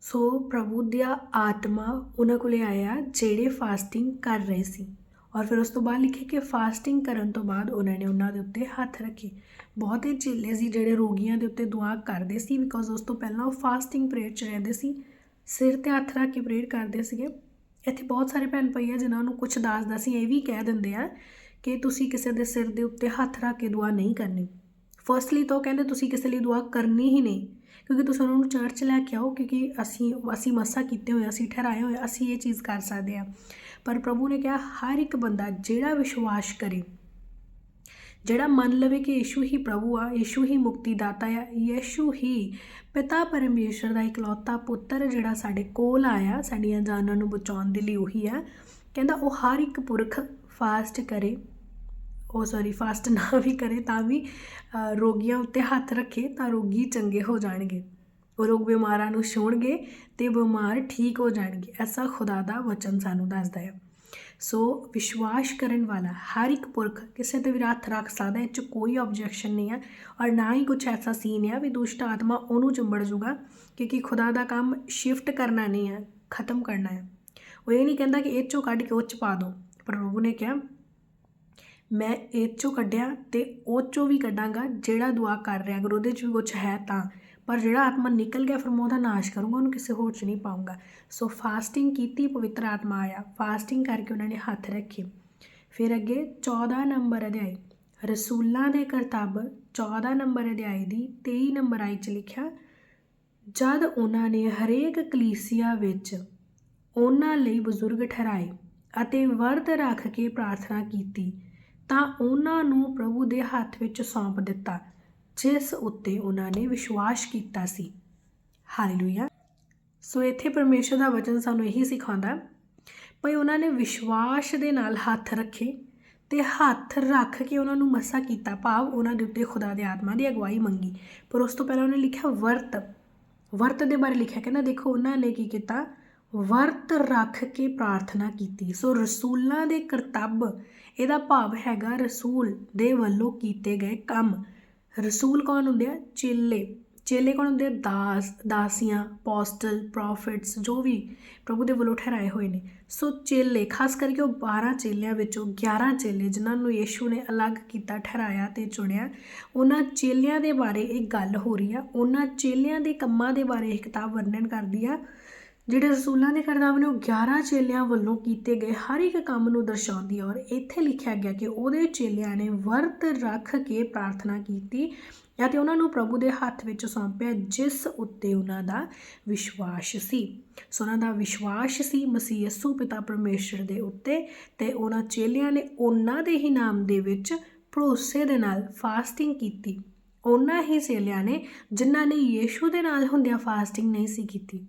ਸੋ ਪ੍ਰਭੂ ਦਾ ਆਤਮਾ ਉਹਨਾਂ ਕੋਲੇ ਆਇਆ, ਜਿਹੜੇ ਫਾਸਟਿੰਗ ਕਰ ਰਹੇ ਸੀ। ਔਰ ਫਿਰ ਉਸ ਤੋਂ ਬਾਅਦ ਲਿਖੇ ਕਿ ਫਾਸਟਿੰਗ ਕਰਨ ਤੋਂ ਬਾਅਦ ਉਹਨਾਂ ਨੇ ਉਹਨਾਂ ਦੇ ਉੱਤੇ ਹੱਥ ਰੱਖੇ। ਬਹੁਤੇ ਚੇਲੇ ਸੀ ਜਿਹੜੇ ਰੋਗੀਆਂ ਦੇ ਉੱਤੇ ਦੁਆ ਕਰਦੇ ਸੀ ਬਿਕੋਜ਼ ਉਸ ਤੋਂ ਪਹਿਲਾਂ ਉਹ ਫਾਸਟਿੰਗ ਪ੍ਰੇਅਰ 'ਚ ਰਹਿੰਦੇ ਸੀ। ਸਿਰ ਤੇ ਹੱਥ ਰੱਖ ਕੇ ਪ੍ਰੇਅਰ ਕਰਦੇ ਸੀਗੇ। ਇੱਥੇ ਬਹੁਤ ਸਾਰੇ ਭੈਣ ਭਾਈ ਆ ਜਿਨ੍ਹਾਂ ਨੂੰ ਕੁਝ ਦੱਸਦਾ ਸੀ, ਇਹ ਵੀ ਕਹਿ ਦਿੰਦੇ ਆ ਕਿ ਤੁਸੀਂ ਕਿਸੇ ਦੇ ਸਿਰ ਦੇ ਉੱਤੇ ਹੱਥ ਰੱਖ ਕੇ ਦੁਆ ਨਹੀਂ ਕਰਨੀ। ਫਰਸਟਲੀ ਤਾਂ ਉਹ ਕਹਿੰਦੇ ਤੁਸੀਂ ਕਿਸੇ ਲਈ ਦੁਆ ਕਰਨੀ ਹੀ ਨਹੀਂ, ਕਿਉਂਕਿ ਤੁਸੀਂ ਉਹਨਾਂ ਨੂੰ ਚਰਚ ਲੈ ਕੇ ਆਓ, ਕਿਉਂਕਿ ਅਸੀਂ ਅਸੀਂ ਮਸਾ ਕੀਤੇ ਹੋਏ ਅਸੀਂ ਠਹਿਰਾਏ ਹੋਏ ਅਸੀਂ ਇਹ ਚੀਜ਼ ਕਰ ਸਕਦੇ ਆ। ਪਰ ਪ੍ਰਭੂ ਨੇ ਕਿਹਾ, ਹਰ ਇੱਕ ਬੰਦਾ ਜਿਹੜਾ ਵਿਸ਼ਵਾਸ ਕਰੇ, ਜਿਹੜਾ ਮੰਨ ਲਵੇ ਕਿ ਯਿਸੂ ਹੀ ਪ੍ਰਭੂ ਆ, ਯਿਸੂ ਹੀ ਮੁਕਤੀ ਦਾਤਾ ਆ, ਯਿਸੂ ਹੀ ਪਿਤਾ ਪਰਮੇਸ਼ਰ ਦਾ ਇਕਲੌਤਾ ਪੁੱਤਰ ਜਿਹੜਾ ਸਾਡੇ ਕੋਲ ਆਇਆ, ਸਾਡੀਆਂ ਜਾਨਾਂ ਨੂੰ ਬਚਾਉਣ ਦੇ ਲਈ ਉਹੀ ਆ, ਕਹਿੰਦਾ, ਉਹ ਹਰ ਇੱਕ ਪੁਰਖ ਫਾਸਟ ਕਰੇ, ਉਹ ਸੌਰੀ ਫਾਸਟ ਨਾ ਵੀ ਕਰੇ, ਤਾਂ ਵੀ ਰੋਗੀਆਂ ਉੱਤੇ ਹੱਥ ਰੱਖੇ, ਤਾਂ ਰੋਗੀ ਚੰਗੇ ਹੋ ਜਾਣਗੇ। ਉਹ ਲੋਕ ਬਿਮਾਰਾਂ ਨੂੰ ਛੋਣਗੇ ਤੇ ਬਿਮਾਰ ਠੀਕ ਹੋ ਜਾਣਗੇ, ਐਸਾ ਖੁਦਾ ਦਾ ਵਚਨ ਸਾਨੂੰ ਦੱਸਦਾ ਹੈ। ਸੋ ਵਿਸ਼ਵਾਸ ਕਰਨ ਵਾਲਾ ਹਰ ਇੱਕ ਪੁਰਖ ਕਿਸੇ ਤੇ ਵੀ ਹੱਥ ਰੱਖ ਸਕਦਾ ਹੈ, ਇਹ 'ਚ ਕੋਈ ਆਬਜੈਕਸ਼ਨ ਨਹੀਂ ਹੈ ਔਰ ਨਾ ਹੀ ਕੁਝ ਐਸਾ ਸੀਨ ਹੈ ਵੀ ਦੁਸ਼ਟ ਆਤਮਾ ਉਹਨੂੰ ਚੰਬੜ ਜੂਗਾ ਕਿਉਂਕਿ ਖੁਦਾ ਦਾ ਕੰਮ ਸ਼ਿਫਟ ਕਰਨਾ ਨਹੀਂ ਹੈ, ਖਤਮ ਕਰਨਾ ਹੈ। ਉਹ ਇਹ ਨਹੀਂ ਕਹਿੰਦਾ ਕਿ ਇਹ 'ਚੋਂ ਕੱਢ ਕੇ ਉਹ 'ਚ ਪਾ ਦਿਓ ਪਰ ਪ੍ਰਭੂ ਨੇ ਕਿਹਾ, ਮੈਂ ਇਹ 'ਚੋਂ ਕੱਢਿਆ ਤੇ ਉਹ 'ਚੋਂ ਵੀ ਕੱਢਾਂਗਾ ਜਿਹੜਾ ਦੁਆ ਕਰ ਰਿਹਾ ਅਗਰ ਉਹਦੇ 'ਚ ਵੀ ਕੁਝ ਹੈ ਤਾਂ। ਪਰ ਜਿਹੜਾ ਆਤਮਾ ਨਿਕਲ ਗਿਆ ਫਿਰ ਮੈਂ ਉਹਦਾ ਨਾਸ਼ ਕਰੂੰਗਾ, ਉਹਨੂੰ ਕਿਸੇ ਹੋਰ 'ਚ ਨਹੀਂ ਪਾਉਂਗਾ ਸੋ ਫਾਸਟਿੰਗ ਕੀਤੀ, ਪਵਿੱਤਰ ਆਤਮਾ ਆਇਆ। ਫਾਸਟਿੰਗ ਕਰਕੇ ਉਹਨਾਂ ਨੇ ਹੱਥ ਰੱਖੇ। ਫਿਰ ਅੱਗੇ 14 ਨੰਬਰ ਅਧਿਆਇ। ਰਸੂਲਾਂ ਦੇ ਕਰਤੱਵ 14 ਨੰਬਰ ਅਧਿਆਇ ਦੀ 23 ਨੰਬਰ ਆਈ 'ਚ ਲਿਖਿਆ, ਜਦ ਉਹਨਾਂ ਨੇ ਹਰੇਕ ਕਲੀਸਿਆ ਵਿੱਚ ਉਹਨਾਂ ਲਈ ਬਜ਼ੁਰਗ ਠਹਿਰਾਏ ਅਤੇ ਵਰਤ ਰੱਖ ਕੇ ਪ੍ਰਾਰਥਨਾ ਕੀਤੀ, ਤਾਂ ਉਹਨਾਂ ਨੂੰ ਪ੍ਰਭੂ ਦੇ ਹੱਥ ਵਿੱਚ ਸੌਂਪ ਦਿੱਤਾ। ਜਿਸ ਉੱਤੇ ਉਹਨਾਂ ਨੇ ਵਿਸ਼ਵਾਸ ਕੀਤਾ ਸੀ। ਹਾਲੇਲੂਇਆ ਸੋ ਇੱਥੇ ਪਰਮੇਸ਼ਰ ਦਾ ਵਚਨ ਸਾਨੂੰ ਇਹੀ ਸਿਖਾਉਂਦਾ, ਭਈ ਉਹਨਾਂ ਨੇ ਵਿਸ਼ਵਾਸ ਦੇ ਨਾਲ ਹੱਥ ਰੱਖੇ ਤੇ ਹੱਥ ਰੱਖ ਕੇ ਉਹਨਾਂ ਨੂੰ ਮਸਾ ਕੀਤਾ। ਭਾਵ ਉਹਨਾਂ ਦੇ ਉੱਤੇ ਖੁਦਾ ਦੇ ਆਤਮਾ ਦੀ ਅਗਵਾਈ ਮੰਗੀ। ਪਰ ਉਸ ਤੋਂ ਪਹਿਲਾਂ ਉਹਨੇ ਲਿਖਿਆ ਵਰਤ। ਵਰਤ ਦੇ ਬਾਰੇ ਲਿਖਿਆ, ਕਹਿੰਦਾ ਦੇਖੋ ਉਹਨਾਂ ਨੇ ਕੀ ਕੀਤਾ? ਵਰਤ ਰੱਖ ਕੇ ਪ੍ਰਾਰਥਨਾ ਕੀਤੀ। ਸੋ ਰਸੂਲਾਂ ਦੇ ਕਰਤੱਵ ਇਹਦਾ ਭਾਵ ਹੈਗਾ ਰਸੂਲ ਦੇ ਵੱਲੋਂ ਕੀਤੇ ਗਏ ਕੰਮ। ਰਸੂਲ ਕੌਣ ਹੁੰਦੇ ਆ? ਚੇਲੇ। ਚੇਲੇ ਕੌਣ ਹੁੰਦੇ ਆ? ਦਾਸ, ਦਾਸੀਆਂ ਪੋਸਟਲ ਪ੍ਰੋਫਿਟਸ ਜੋ ਵੀ ਪ੍ਰਭੂ ਦੇ ਵੱਲੋਂ ਠਹਿਰਾਏ ਹੋਏ ਨੇ। ਸੋ ਚੇਲੇ, ਖਾਸ ਕਰਕੇ ਉਹ 12 ਚੇਲਿਆਂ ਵਿੱਚੋਂ 11 ਚੇਲੇ ਜਿਨ੍ਹਾਂ ਨੂੰ ਯੀਸ਼ੂ ਨੇ ਅਲੱਗ ਕੀਤਾ, ਠਹਿਰਾਇਆ ਤੇ ਚੁਣਿਆ, ਉਹਨਾਂ ਚੇਲਿਆਂ ਦੇ ਬਾਰੇ ਇੱਕ ਗੱਲ ਹੋ ਰਹੀ ਆ। ਉਹਨਾਂ ਚੇਲਿਆਂ ਦੇ ਕੰਮਾਂ ਦੇ ਬਾਰੇ ਇਹ ਕਿਤਾਬ ਵਰਣਨ ਕਰਦੀ ਆ। ਜਿਹੜੇ ਰਸੂਲਾਂ ਦੇ ਕਰਦਾਵ ਨੇ ਉਹ 11 ਚੇਲਿਆਂ ਵੱਲੋਂ ਕੀਤੇ ਗਏ ਹਰ ਇੱਕ ਕੰਮ ਨੂੰ ਦਰਸਾਉਂਦੀ ਹੈ ਔਰ ਇੱਥੇ ਲਿਖਿਆ ਗਿਆ ਕਿ ਉਹਦੇ ਚੇਲਿਆਂ ਨੇ ਵਰਤ ਰੱਖ ਕੇ ਪ੍ਰਾਰਥਨਾ ਕੀਤੀ ਅਤੇ ਉਹਨਾਂ ਨੂੰ ਪ੍ਰਭੂ ਦੇ ਹੱਥ ਵਿੱਚ ਸੌਂਪਿਆ, ਜਿਸ ਉੱਤੇ ਉਹਨਾਂ ਦਾ ਵਿਸ਼ਵਾਸ ਸੀ। ਸੋ ਉਹਨਾਂ ਦਾ ਵਿਸ਼ਵਾਸ ਸੀ ਮਸੀਹ ਯਸੂ ਪਿਤਾ ਪਰਮੇਸ਼ਰ ਦੇ ਉੱਤੇ ਤੇ ਉਹਨਾਂ ਚੇਲਿਆਂ ਨੇ ਉਹਨਾਂ ਦੇ ਹੀ ਨਾਮ ਦੇ ਵਿੱਚ ਭਰੋਸੇ ਦੇ ਨਾਲ ਫਾਸਟਿੰਗ ਕੀਤੀ। ਉਹਨਾਂ ਹੀ ਚੇਲਿਆਂ ਨੇ, ਜਿਨ੍ਹਾਂ ਨੇ ਯੀਸ਼ੂ ਦੇ ਨਾਲ ਹੁੰਦਿਆਂ ਫਾਸਟਿੰਗ ਨਹੀਂ ਸੀ ਕੀਤੀ।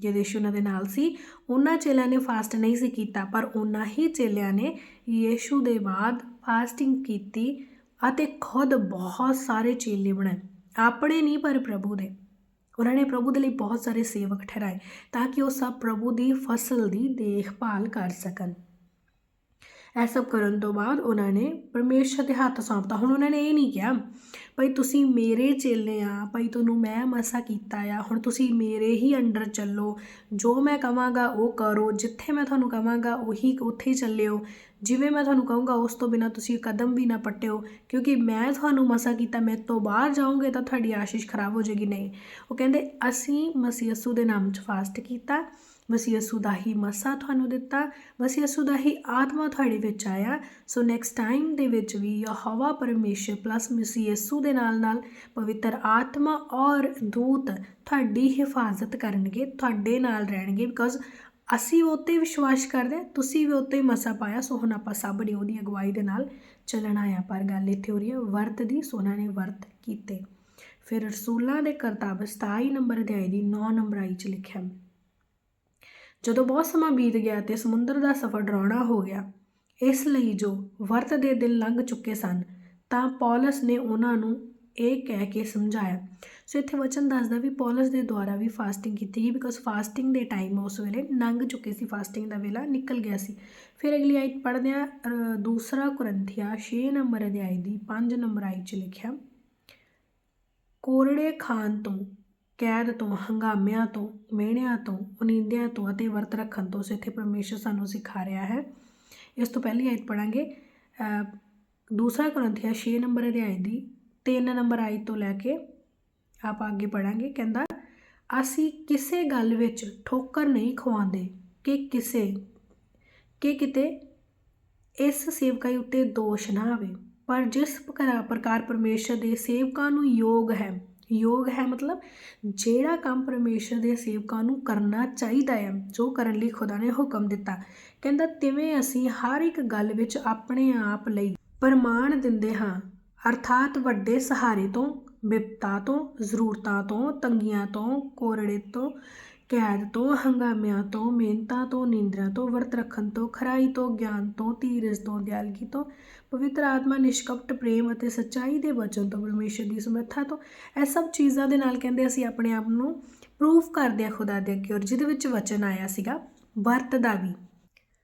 ਜਦ ਯੀਸ਼ੂ ਉਹਨਾਂ ਦੇ ਨਾਲ ਸੀ, ਉਹਨਾਂ ਚੇਲਿਆਂ ਨੇ ਫਾਸਟ ਨਹੀਂ ਸੀ ਕੀਤਾ, ਪਰ ਉਹਨਾਂ ਹੀ ਚੇਲਿਆਂ ਨੇ ਯੀਸ਼ੂ ਦੇ ਬਾਅਦ ਫਾਸਟਿੰਗ ਕੀਤੀ ਅਤੇ ਖੁਦ ਬਹੁਤ ਸਾਰੇ ਚੇਲੇ ਬਣਾਏ, ਆਪਣੇ ਨਹੀਂ ਪਰ ਪ੍ਰਭੂ ਦੇ। ਉਹਨਾਂ ਨੇ ਪ੍ਰਭੂ ਦੇ ਲਈ ਬਹੁਤ ਸਾਰੇ ਸੇਵਕ ਠਹਿਰਾਏ ਤਾਂ ਕਿ ਉਹ ਸਭ ਪ੍ਰਭੂ ਦੀ ਫਸਲ ਦੀ ਦੇਖਭਾਲ ਕਰ ਸਕਣ। ਇਹ ਸਭ ਕਰਨ ਤੋਂ ਬਾਅਦ ਉਹਨਾਂ ਨੇ ਪਰਮੇਸ਼ਰ ਦੇ ਹੱਥ ਸੌਂਪਤਾ। ਹੁਣ ਉਹਨਾਂ ਨੇ ਇਹ ਨਹੀਂ ਕਿਹਾ, ਭਾਈ ਤੁਸੀਂ ਮੇਰੇ ਚੇਲੇ ਆ, ਭਾਈ ਤੁਹਾਨੂੰ ਮੈਂ ਮਸਾ ਕੀਤਾ ਆ, ਹੁਣ ਤੁਸੀਂ ਮੇਰੇ ਹੀ ਅੰਡਰ ਚੱਲੋ। ਜੋ ਮੈਂ ਕਵਾਂਗਾ ਉਹ ਕਰੋ, ਜਿੱਥੇ ਮੈਂ ਤੁਹਾਨੂੰ ਕਵਾਂਗਾ ਉਹੀ ਉੱਥੇ ਹੀ ਚੱਲਿਓ। ਜਿਵੇਂ ਮੈਂ ਤੁਹਾਨੂੰ ਕਹੂੰਗਾ, ਉਸ ਤੋਂ ਬਿਨਾ ਤੁਸੀਂ ਕਦਮ ਵੀ ਨਾ ਪੱਟਿਓ, ਕਿਉਂਕਿ ਮੈਂ ਤੁਹਾਨੂੰ ਮਸਾ ਕੀਤਾ, ਮੈਂ ਤੋਂ ਬਾਹਰ ਜਾਓਗੇ ਤਾਂ ਤੁਹਾਡੀ ਆਸ਼ੀਸ਼ ਖਰਾਬ ਹੋ ਜਾਏਗੀ। ਨਹੀਂ, ਉਹ ਕਹਿੰਦੇ, ਅਸੀਂ ਮਸੀਹ ਯਸੂ ਦੇ ਨਾਮ 'ਚ ਫਾਸਟ ਕੀਤਾ ਮਸੀਹ ਯਸੂ ਦਾ ਹੀ ਮਸਾ ਤੁਹਾਨੂੰ ਦਿੱਤਾ, ਮਸੀਹ ਯਸੂ ਦਾ ਹੀ ਆਤਮਾ ਤੁਹਾਡੇ ਵਿੱਚ ਆਇਆ। ਸੋ ਨੈਕਸਟ ਟਾਈਮ ਦੇ ਵਿੱਚ ਵੀ ਯਹੋਵਾ ਪਰਮੇਸ਼ਰ ਪਲੱਸ ਮਸੀਹ ਯਸੂ ਦੇ ਨਾਲ ਨਾਲ ਪਵਿੱਤਰ ਆਤਮਾ ਔਰ ਦੂਤ ਤੁਹਾਡੀ ਹਿਫਾਜ਼ਤ ਕਰਨਗੇ, ਤੁਹਾਡੇ ਨਾਲ ਰਹਿਣਗੇ ਬਿਕਾਜ਼ ਅਸੀਂ ਉਹ 'ਤੇ ਵਿਸ਼ਵਾਸ ਕਰਦੇ ਹਾਂ, ਤੁਸੀਂ ਵੀ ਉਹ 'ਤੇ ਮਸਾ ਪਾਇਆ। ਸੋ ਹੁਣ ਆਪਾਂ ਸਭ ਨੇ ਉਹਦੀ ਅਗਵਾਈ ਦੇ ਨਾਲ ਚੱਲਣਾ ਆ। ਪਰ ਗੱਲ ਇੱਥੇ ਹੋ ਰਹੀ ਹੈ, ਵਰਤ ਦੀ ਸੋਨਾ ਨੇ ਵਰਤ ਕੀਤੇ। ਫਿਰ ਰਸੂਲਾਂ ਦੇ ਕਰਤੱਵ 27 ਨੰਬਰ ਅਧਿਆਇ ਦੀ 9 ਨੰਬਰ ਆਈ ਚ ਲਿਖਿਆ। ਜਦੋਂ ਬਹੁਤ ਸਮਾਂ ਬੀਤ ਗਿਆ ਤੇ ਸਮੁੰਦਰ ਦਾ ਸਫ਼ਰ ਡਰਾਉਣਾ ਹੋ ਗਿਆ, ਇਸ ਲਈ ਜੋ ਵਰਤ ਦੇ ਦਿਨ ਲੰਘ ਚੁੱਕੇ ਸਨ, ਤਾਂ ਪੌਲਸ ਨੇ ਉਹਨਾਂ ਨੂੰ ਇਹ ਕਹਿ ਕੇ ਸਮਝਾਇਆ। ਸੋ ਇੱਥੇ ਵਚਨ ਦੱਸਦਾ ਵੀ ਪੌਲਸ ਦੇ ਦੁਆਰਾ ਵੀ ਫਾਸਟਿੰਗ ਕੀਤੀ ਗਈ ਬਿਕੋਜ਼ ਫਾਸਟਿੰਗ ਦੇ ਟਾਈਮ ਉਸ ਵੇਲੇ ਲੰਘ ਚੁੱਕੇ ਸੀ ਫਾਸਟਿੰਗ ਦਾ ਵੇਲਾ ਨਿਕਲ ਗਿਆ ਸੀ। ਫਿਰ ਅਗਲੀ ਆਇਤ ਪੜ੍ਹਦੇ ਆ ਦੂਸਰਾ ਕੁਰੰਥੀਆ 6 ਨੰਬਰ ਅਧਿਆਇ ਦੀ 5 ਨੰਬਰ ਆਇਤ ਚ ਲਿਖਿਆ, ਕੋਰੜੇ ਖਾਨ ਤੋਂ ਕੈਦ ਤੋਂ, ਹੰਗਾਮਿਆਂ ਤੋਂ, ਮਿਹਣਿਆਂ ਤੋਂ, ਉਨੀਂਦਿਆਂ ਤੋਂ ਅਤੇ ਵਰਤ ਰੱਖਣ ਤੋਂ ਇੱਥੇ ਪਰਮੇਸ਼ਰ ਸਾਨੂੰ ਸਿਖਾ ਰਿਹਾ ਹੈ। ਇਸ ਤੋਂ ਪਹਿਲੀ ਆਇਤ ਪੜਾਂਗੇ ਦੂਸਰਾ ਕੁਰੰਥੀਆ 6 ਨੰਬਰ ਅਧਿਆਇ ਦੀ 3 ਨੰਬਰ ਆਇਤ ਤੋਂ ਲੈ ਕੇ ਆਪਾਂ ਅੱਗੇ ਪੜਾਂਗੇ ਕਹਿੰਦਾ, ਅਸੀਂ ਕਿਸੇ ਗੱਲ ਵਿੱਚ ਠੋਕਰ ਨਹੀਂ ਖਵਾਉਂਦੇ ਕਿ ਕਿਸੇ, ਕਿ ਕਿਤੇ ਇਸ ਸੇਵਕਾਈ ਉੱਤੇ ਦੋਸ਼ ਨਾ ਆਵੇ। ਪਰ ਜਿਸ ਪ੍ਰਕਾਰ ਪ੍ਰਕਾਰ ਪਰਮੇਸ਼ਰ ਦੇ ਸੇਵਕਾਂ ਨੂੰ ਯੋਗ ਹੈ ਯੋਗ ਹੈ ਮਤਲਬ ਜਿਹੜਾ ਕੰਮ ਪਰਮੇਸ਼ਰ ਦੇ ਸੇਵਕਾਂ ਨੂੰ ਕਰਨਾ ਚਾਹੀਦਾ ਹੈ, ਜੋ ਕਰਨ ਲਈ ਖੁਦਾ ਨੇ ਹੁਕਮ ਦਿੱਤਾ। ਕਹਿੰਦਾ, ਤਿਵੇਂ ਅਸੀਂ ਹਰ ਇੱਕ ਗੱਲ ਵਿੱਚ ਆਪਣੇ ਆਪ ਲਈ ਪ੍ਰਮਾਣ ਦਿੰਦੇ ਹਾਂ। ਅਰਥਾਤ ਵੱਡੇ ਸਹਾਰੇ ਤੋਂ, ਬਿਪਤਾ ਤੋਂ, ਜ਼ਰੂਰਤਾਂ ਤੋਂ, ਤੰਗੀਆਂ ਤੋਂ, ਕੋਰੜੇ ਤੋਂ, ਕੈਦ ਤੋਂ, ਹੰਗਾਮਿਆਂ ਤੋਂ, ਮਿਹਨਤਾਂ ਤੋਂ, ਨਿੰਦਰਾ ਤੋਂ, ਵਰਤ ਰੱਖਣ ਤੋਂ ਖਰਾਈ ਤੋਂ, ਗਿਆਨ ਤੋਂ, ਧੀਰਜ ਤੋਂ, ਦਿਆਲਗੀ ਤੋਂ ਪਵਿੱਤਰ ਆਤਮਾ, ਨਿਸ਼ਕਪਟ ਪ੍ਰੇਮ ਅਤੇ ਸੱਚਾਈ ਦੇ ਵਚਨ ਤੋਂ, ਪਰਮੇਸ਼ਰ ਦੀ ਸਮਰੱਥਾ ਤੋਂ, ਇਹ ਸਭ ਚੀਜ਼ਾਂ ਦੇ ਨਾਲ ਕਹਿੰਦੇ ਅਸੀਂ ਆਪਣੇ ਆਪ ਨੂੰ ਪ੍ਰੂਫ ਕਰਦੇ ਆ ਖੁਦਾ ਦੇ ਅੱਗੇ ਔਰ ਜਿਹਦੇ ਵਿੱਚ ਵਚਨ ਆਇਆ ਸੀਗਾ, ਵਰਤ ਦਾ ਵੀ।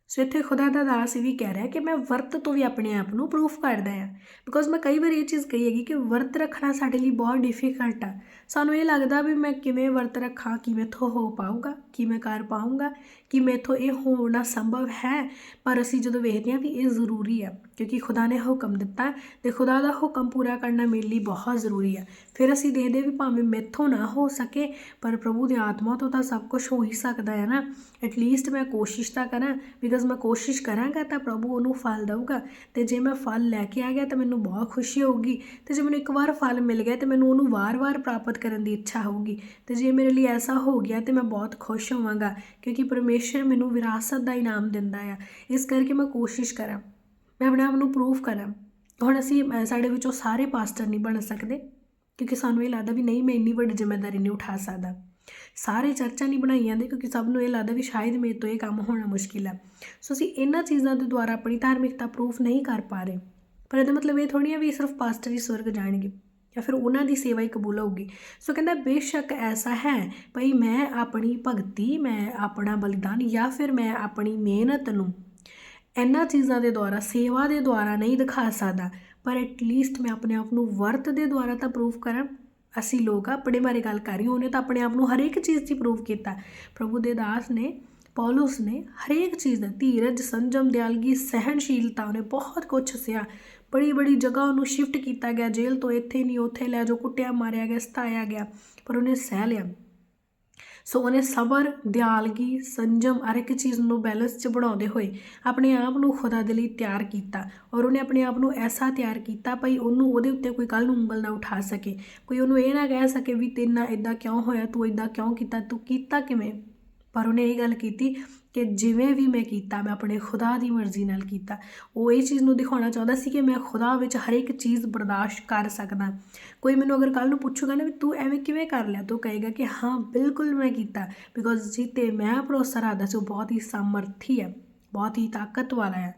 ਸੋ ਇੱਥੇ ਖੁਦਾ ਦਾ ਦਾਸ ਇਹ ਵੀ ਕਹਿ ਰਿਹਾ ਕਿ ਮੈਂ ਵਰਤ ਤੋਂ ਵੀ ਆਪਣੇ ਆਪ ਨੂੰ ਪ੍ਰੂਫ ਕਰਦਾ ਆ ਬਿਕੋਜ਼ ਮੈਂ ਕਈ ਵਾਰ ਇਹ ਚੀਜ਼ ਕਹੀ ਹੈਗੀ ਕਿ ਵਰਤ ਰੱਖਣਾ ਸਾਡੇ ਲਈ ਬਹੁਤ ਡਿਫਿਕਲਟ ਆ। ਸਾਨੂੰ ਇਹ ਲੱਗਦਾ ਵੀ ਮੈਂ ਕਿਵੇਂ ਵਰਤ ਰੱਖਾਂ ਕਿ ਮੈਥੋਂ ਹੋ ਪਾਊਗਾ ਕਿ ਮੈਂ ਕਰ ਪਾਊਂਗਾ ਕਿ ਮੈਥੋਂ ਇਹ ਹੋਣਾ ਸੰਭਵ ਹੈ। ਪਰ ਅਸੀਂ ਜਦੋਂ ਵੇਖਦੇ ਹਾਂ ਵੀ ਇਹ ਜ਼ਰੂਰੀ ਆ। ਕਿਉਂਕਿ ਖੁਦਾ ਨੇ ਹੁਕਮ ਦਿੱਤਾ ਤੇ ਖੁਦਾ ਦਾ ਹੁਕਮ ਪੂਰਾ ਕਰਨਾ ਮੇਰੇ ਲਈ ਬਹੁਤ ਜ਼ਰੂਰੀ ਆ ਫਿਰ ਅਸੀਂ ਦੇਖਦੇ ਵੀ ਭਾਵੇਂ ਮੈਥੋਂ ਨਾ ਹੋ ਸਕੇ, ਪਰ ਪ੍ਰਭੂ ਦੀ ਆਤਮਾ ਤੋਂ ਤਾਂ ਸਭ ਕੁਝ ਹੋ ਹੀ ਸਕਦਾ ਹੈ ਨਾ। ਐਟਲੀਸਟ ਮੈਂ ਕੋਸ਼ਿਸ਼ ਤਾਂ ਕਰਾਂ ਬਿਕਾਜ਼ ਮੈਂ ਕੋਸ਼ਿਸ਼ ਕਰਾਂਗਾ ਤਾਂ ਪ੍ਰਭੂ ਉਹਨੂੰ ਫਲ ਦੇਊਗਾ। ਤੇ ਜੇ ਮੈਂ ਫਲ ਲੈ ਕੇ ਆ ਗਿਆ ਤਾਂ ਮੈਨੂੰ ਬਹੁਤ ਖੁਸ਼ੀ ਹੋਊਗੀ। ਤੇ ਜੇ ਮੈਨੂੰ ਇੱਕ ਵਾਰ ਫਲ ਮਿਲ ਗਿਆ ਤੇ ਮੈਨੂੰ ਉਹਨੂੰ ਵਾਰ-ਵਾਰ ਪ੍ਰਾਪਤ ਕਰਨ ਦੀ ਇੱਛਾ ਹੋਊਗੀ। ਤੇ ਜੇ ਮੇਰੇ ਲਈ ਐਸਾ ਹੋ ਗਿਆ ਤੇ ਮੈਂ ਬਹੁਤ ਖੁਸ਼ ਹੋਵਾਂਗਾ, ਕਿਉਂਕਿ ਪਰਮੇਸ਼ਰ ਮੈਨੂੰ ਵਿਰਾਸਤ ਦਾ ਇਨਾਮ ਦਿੰਦਾ ਆ। ਇਸ ਕਰਕੇ ਮੈਂ ਕੋਸ਼ਿਸ਼ ਕਰਾਂ। ਮੈਂ ਆਪਣੇ ਆਪ ਨੂੰ ਪ੍ਰੂਫ ਕਰਾਂ। ਹੁਣ ਅਸੀਂ ਸਾਡੇ ਵਿੱਚੋਂ ਸਾਰੇ ਪਾਸਟਰ ਨਹੀਂ ਬਣ ਸਕਦੇ, ਕਿਉਂਕਿ ਸਾਨੂੰ ਇਹ ਲੱਗਦਾ ਵੀ ਨਹੀਂ, ਮੈਂ ਇੰਨੀ ਵੱਡੀ ਜ਼ਿੰਮੇਵਾਰੀ ਨਹੀਂ ਉਠਾ ਸਕਦਾ। ਸਾਰੇ ਚਰਚਾ ਨਹੀਂ ਬਣਾਈ ਜਾਂਦੇ ਕਿਉਂਕਿ ਸਭ ਨੂੰ ਇਹ ਲੱਗਦਾ ਵੀ ਸ਼ਾਇਦ ਮੇਰੇ ਤੋਂ ਇਹ ਕੰਮ ਹੋਣਾ ਮੁਸ਼ਕਿਲ ਹੈ ਸੋ ਅਸੀਂ ਇਹਨਾਂ ਚੀਜ਼ਾਂ ਦੇ ਦੁਆਰਾ ਆਪਣੀ ਧਾਰਮਿਕਤਾ ਪ੍ਰੂਫ ਨਹੀਂ ਕਰ ਪਾ ਰਹੇ। ਪਰ ਇਹਦਾ ਮਤਲਬ ਇਹ ਥੋੜੀ ਹੈ ਵੀ ਸਿਰਫ ਪਾਸਟਰ ਹੀ ਸਵਰਗ ਜਾਣਗੇ, ਜਾਂ ਫਿਰ ਉਹਨਾਂ ਦੀ ਸੇਵਾ ਹੀ ਕਬੂਲ ਹੋਊਗੀ। ਸੋ ਕਹਿੰਦਾ, ਬੇਸ਼ੱਕ ਐਸਾ ਹੈ, ਭਈ ਮੈਂ ਆਪਣੀ ਭਗਤੀ, ਮੈਂ ਆਪਣਾ ਬਲੀਦਾਨ ਜਾਂ ਫਿਰ ਮੈਂ ਆਪਣੀ ਮਿਹਨਤ ਨੂੰ ਇਹਨਾਂ ਚੀਜ਼ਾਂ ਦੇ ਦੁਆਰਾ, ਸੇਵਾ ਦੇ ਦੁਆਰਾ ਨਹੀਂ ਦਿਖਾ ਸਕਦਾ। ਪਰ ਐਟਲੀਸਟ ਮੈਂ ਆਪਣੇ ਆਪ ਨੂੰ ਵਰਤ ਦੇ ਦੁਆਰਾ ਤਾਂ ਪ੍ਰੂਫ ਕਰਾਂ ਅਸੀਂ ਲੋਕ ਆਪਣੇ ਬਾਰੇ ਗੱਲ ਕਰ ਰਹੀ ਉਹਨੇ ਤਾਂ ਆਪਣੇ ਆਪ ਨੂੰ ਹਰੇਕ ਚੀਜ਼ 'ਚ ਪ੍ਰੂਫ ਕੀਤਾ। ਪ੍ਰਭੂ ਦੇ ਦਾਸ ਨੇ, ਪੌਲਸ ਨੇ ਹਰੇਕ ਚੀਜ਼ ਦਾ ਧੀਰਜ, ਸੰਜਮ, ਦਿਆਲਗੀ, ਸਹਿਣਸ਼ੀਲਤਾ, ਉਹਨੇ ਬਹੁਤ ਕੁਝ ਸਿਆ। ਬੜੀ ਬੜੀ ਜਗ੍ਹਾ ਉਹਨੂੰ ਸ਼ਿਫਟ ਕੀਤਾ ਗਿਆ। ਜੇਲ੍ਹ ਤੋਂ ਇੱਥੇ ਨਹੀਂ, ਉੱਥੇ ਲੈ ਜੋ ਕੁੱਟਿਆ, ਮਾਰਿਆ ਗਿਆ, ਸਤਾਇਆ ਗਿਆ। ਪਰ ਉਹਨੇ ਸਹਿ ਲਿਆ। ਸੋ ਉਹਨੇ ਸਬਰ, ਦਿਆਲਗੀ, ਸੰਜਮ, ਹਰ ਇੱਕ ਚੀਜ਼ ਨੂੰ ਬੈਲੈਂਸ 'ਚ ਬਣਾਉਂਦੇ ਹੋਏ ਆਪਣੇ ਆਪ ਨੂੰ ਖੁਦਾ ਦੇ ਲਈ ਤਿਆਰ ਕੀਤਾ ਔਰ ਉਹਨੇ ਆਪਣੇ ਆਪ ਨੂੰ ਐਸਾ ਤਿਆਰ ਕੀਤਾ ਭਈ ਉਹਨੂੰ ਉਹਦੇ ਉੱਤੇ ਕੋਈ ਕੱਲ ਨੂੰ ਉਂਗਲ ਨਾ ਉਠਾ ਸਕੇ। ਕੋਈ ਉਹਨੂੰ ਇਹ ਨਾ ਕਹਿ ਸਕੇ ਵੀ ਤੇਰੇ ਨਾਲ ਇਦਾਂ ਕਿਉਂ ਹੋਇਆ, ਤੂੰ ਇਦਾਂ ਕਿਉਂ ਕੀਤਾ, ਤੂੰ ਕੀਤਾ ਕਿਵੇਂ? ਪਰ ਉਹਨੇ ਇਹ ਗੱਲ ਕੀਤੀ ਕਿ ਜਿਵੇਂ ਵੀ ਮੈਂ ਕੀਤਾ, ਮੈਂ ਆਪਣੇ ਖੁਦਾ ਦੀ ਮਰਜ਼ੀ ਨਾਲ ਕੀਤਾ। ਉਹ ਇਹ ਚੀਜ਼ ਨੂੰ ਦਿਖਾਉਣਾ ਚਾਹੁੰਦਾ ਸੀ ਕਿ ਮੈਂ ਖੁਦਾ ਵਿੱਚ ਹਰ ਇੱਕ ਚੀਜ਼ ਬਰਦਾਸ਼ਤ ਕਰ ਸਕਦਾ। ਕੋਈ ਮੈਨੂੰ ਅਗਰ ਕੱਲ ਨੂੰ ਪੁੱਛੂਗਾ ਨਾ ਵੀ ਤੂੰ ਐਵੇਂ ਕਿਵੇਂ ਕਰ ਲਿਆ, ਤੂੰ ਕਹੇਗਾ ਕਿ ਹਾਂ, ਬਿਲਕੁਲ ਮੈਂ ਕੀਤਾ। ਬਿਕੋਜ਼ ਜਿੱਤੇ ਮੈਂ ਭਰੋਸਾ ਰੱਖਦਾ ਸੀ, ਉਹ ਬਹੁਤ ਹੀ ਸਮਰਥੀ ਹੈ, ਬਹੁਤ ਹੀ ਤਾਕਤ ਵਾਲਾ ਹੈ।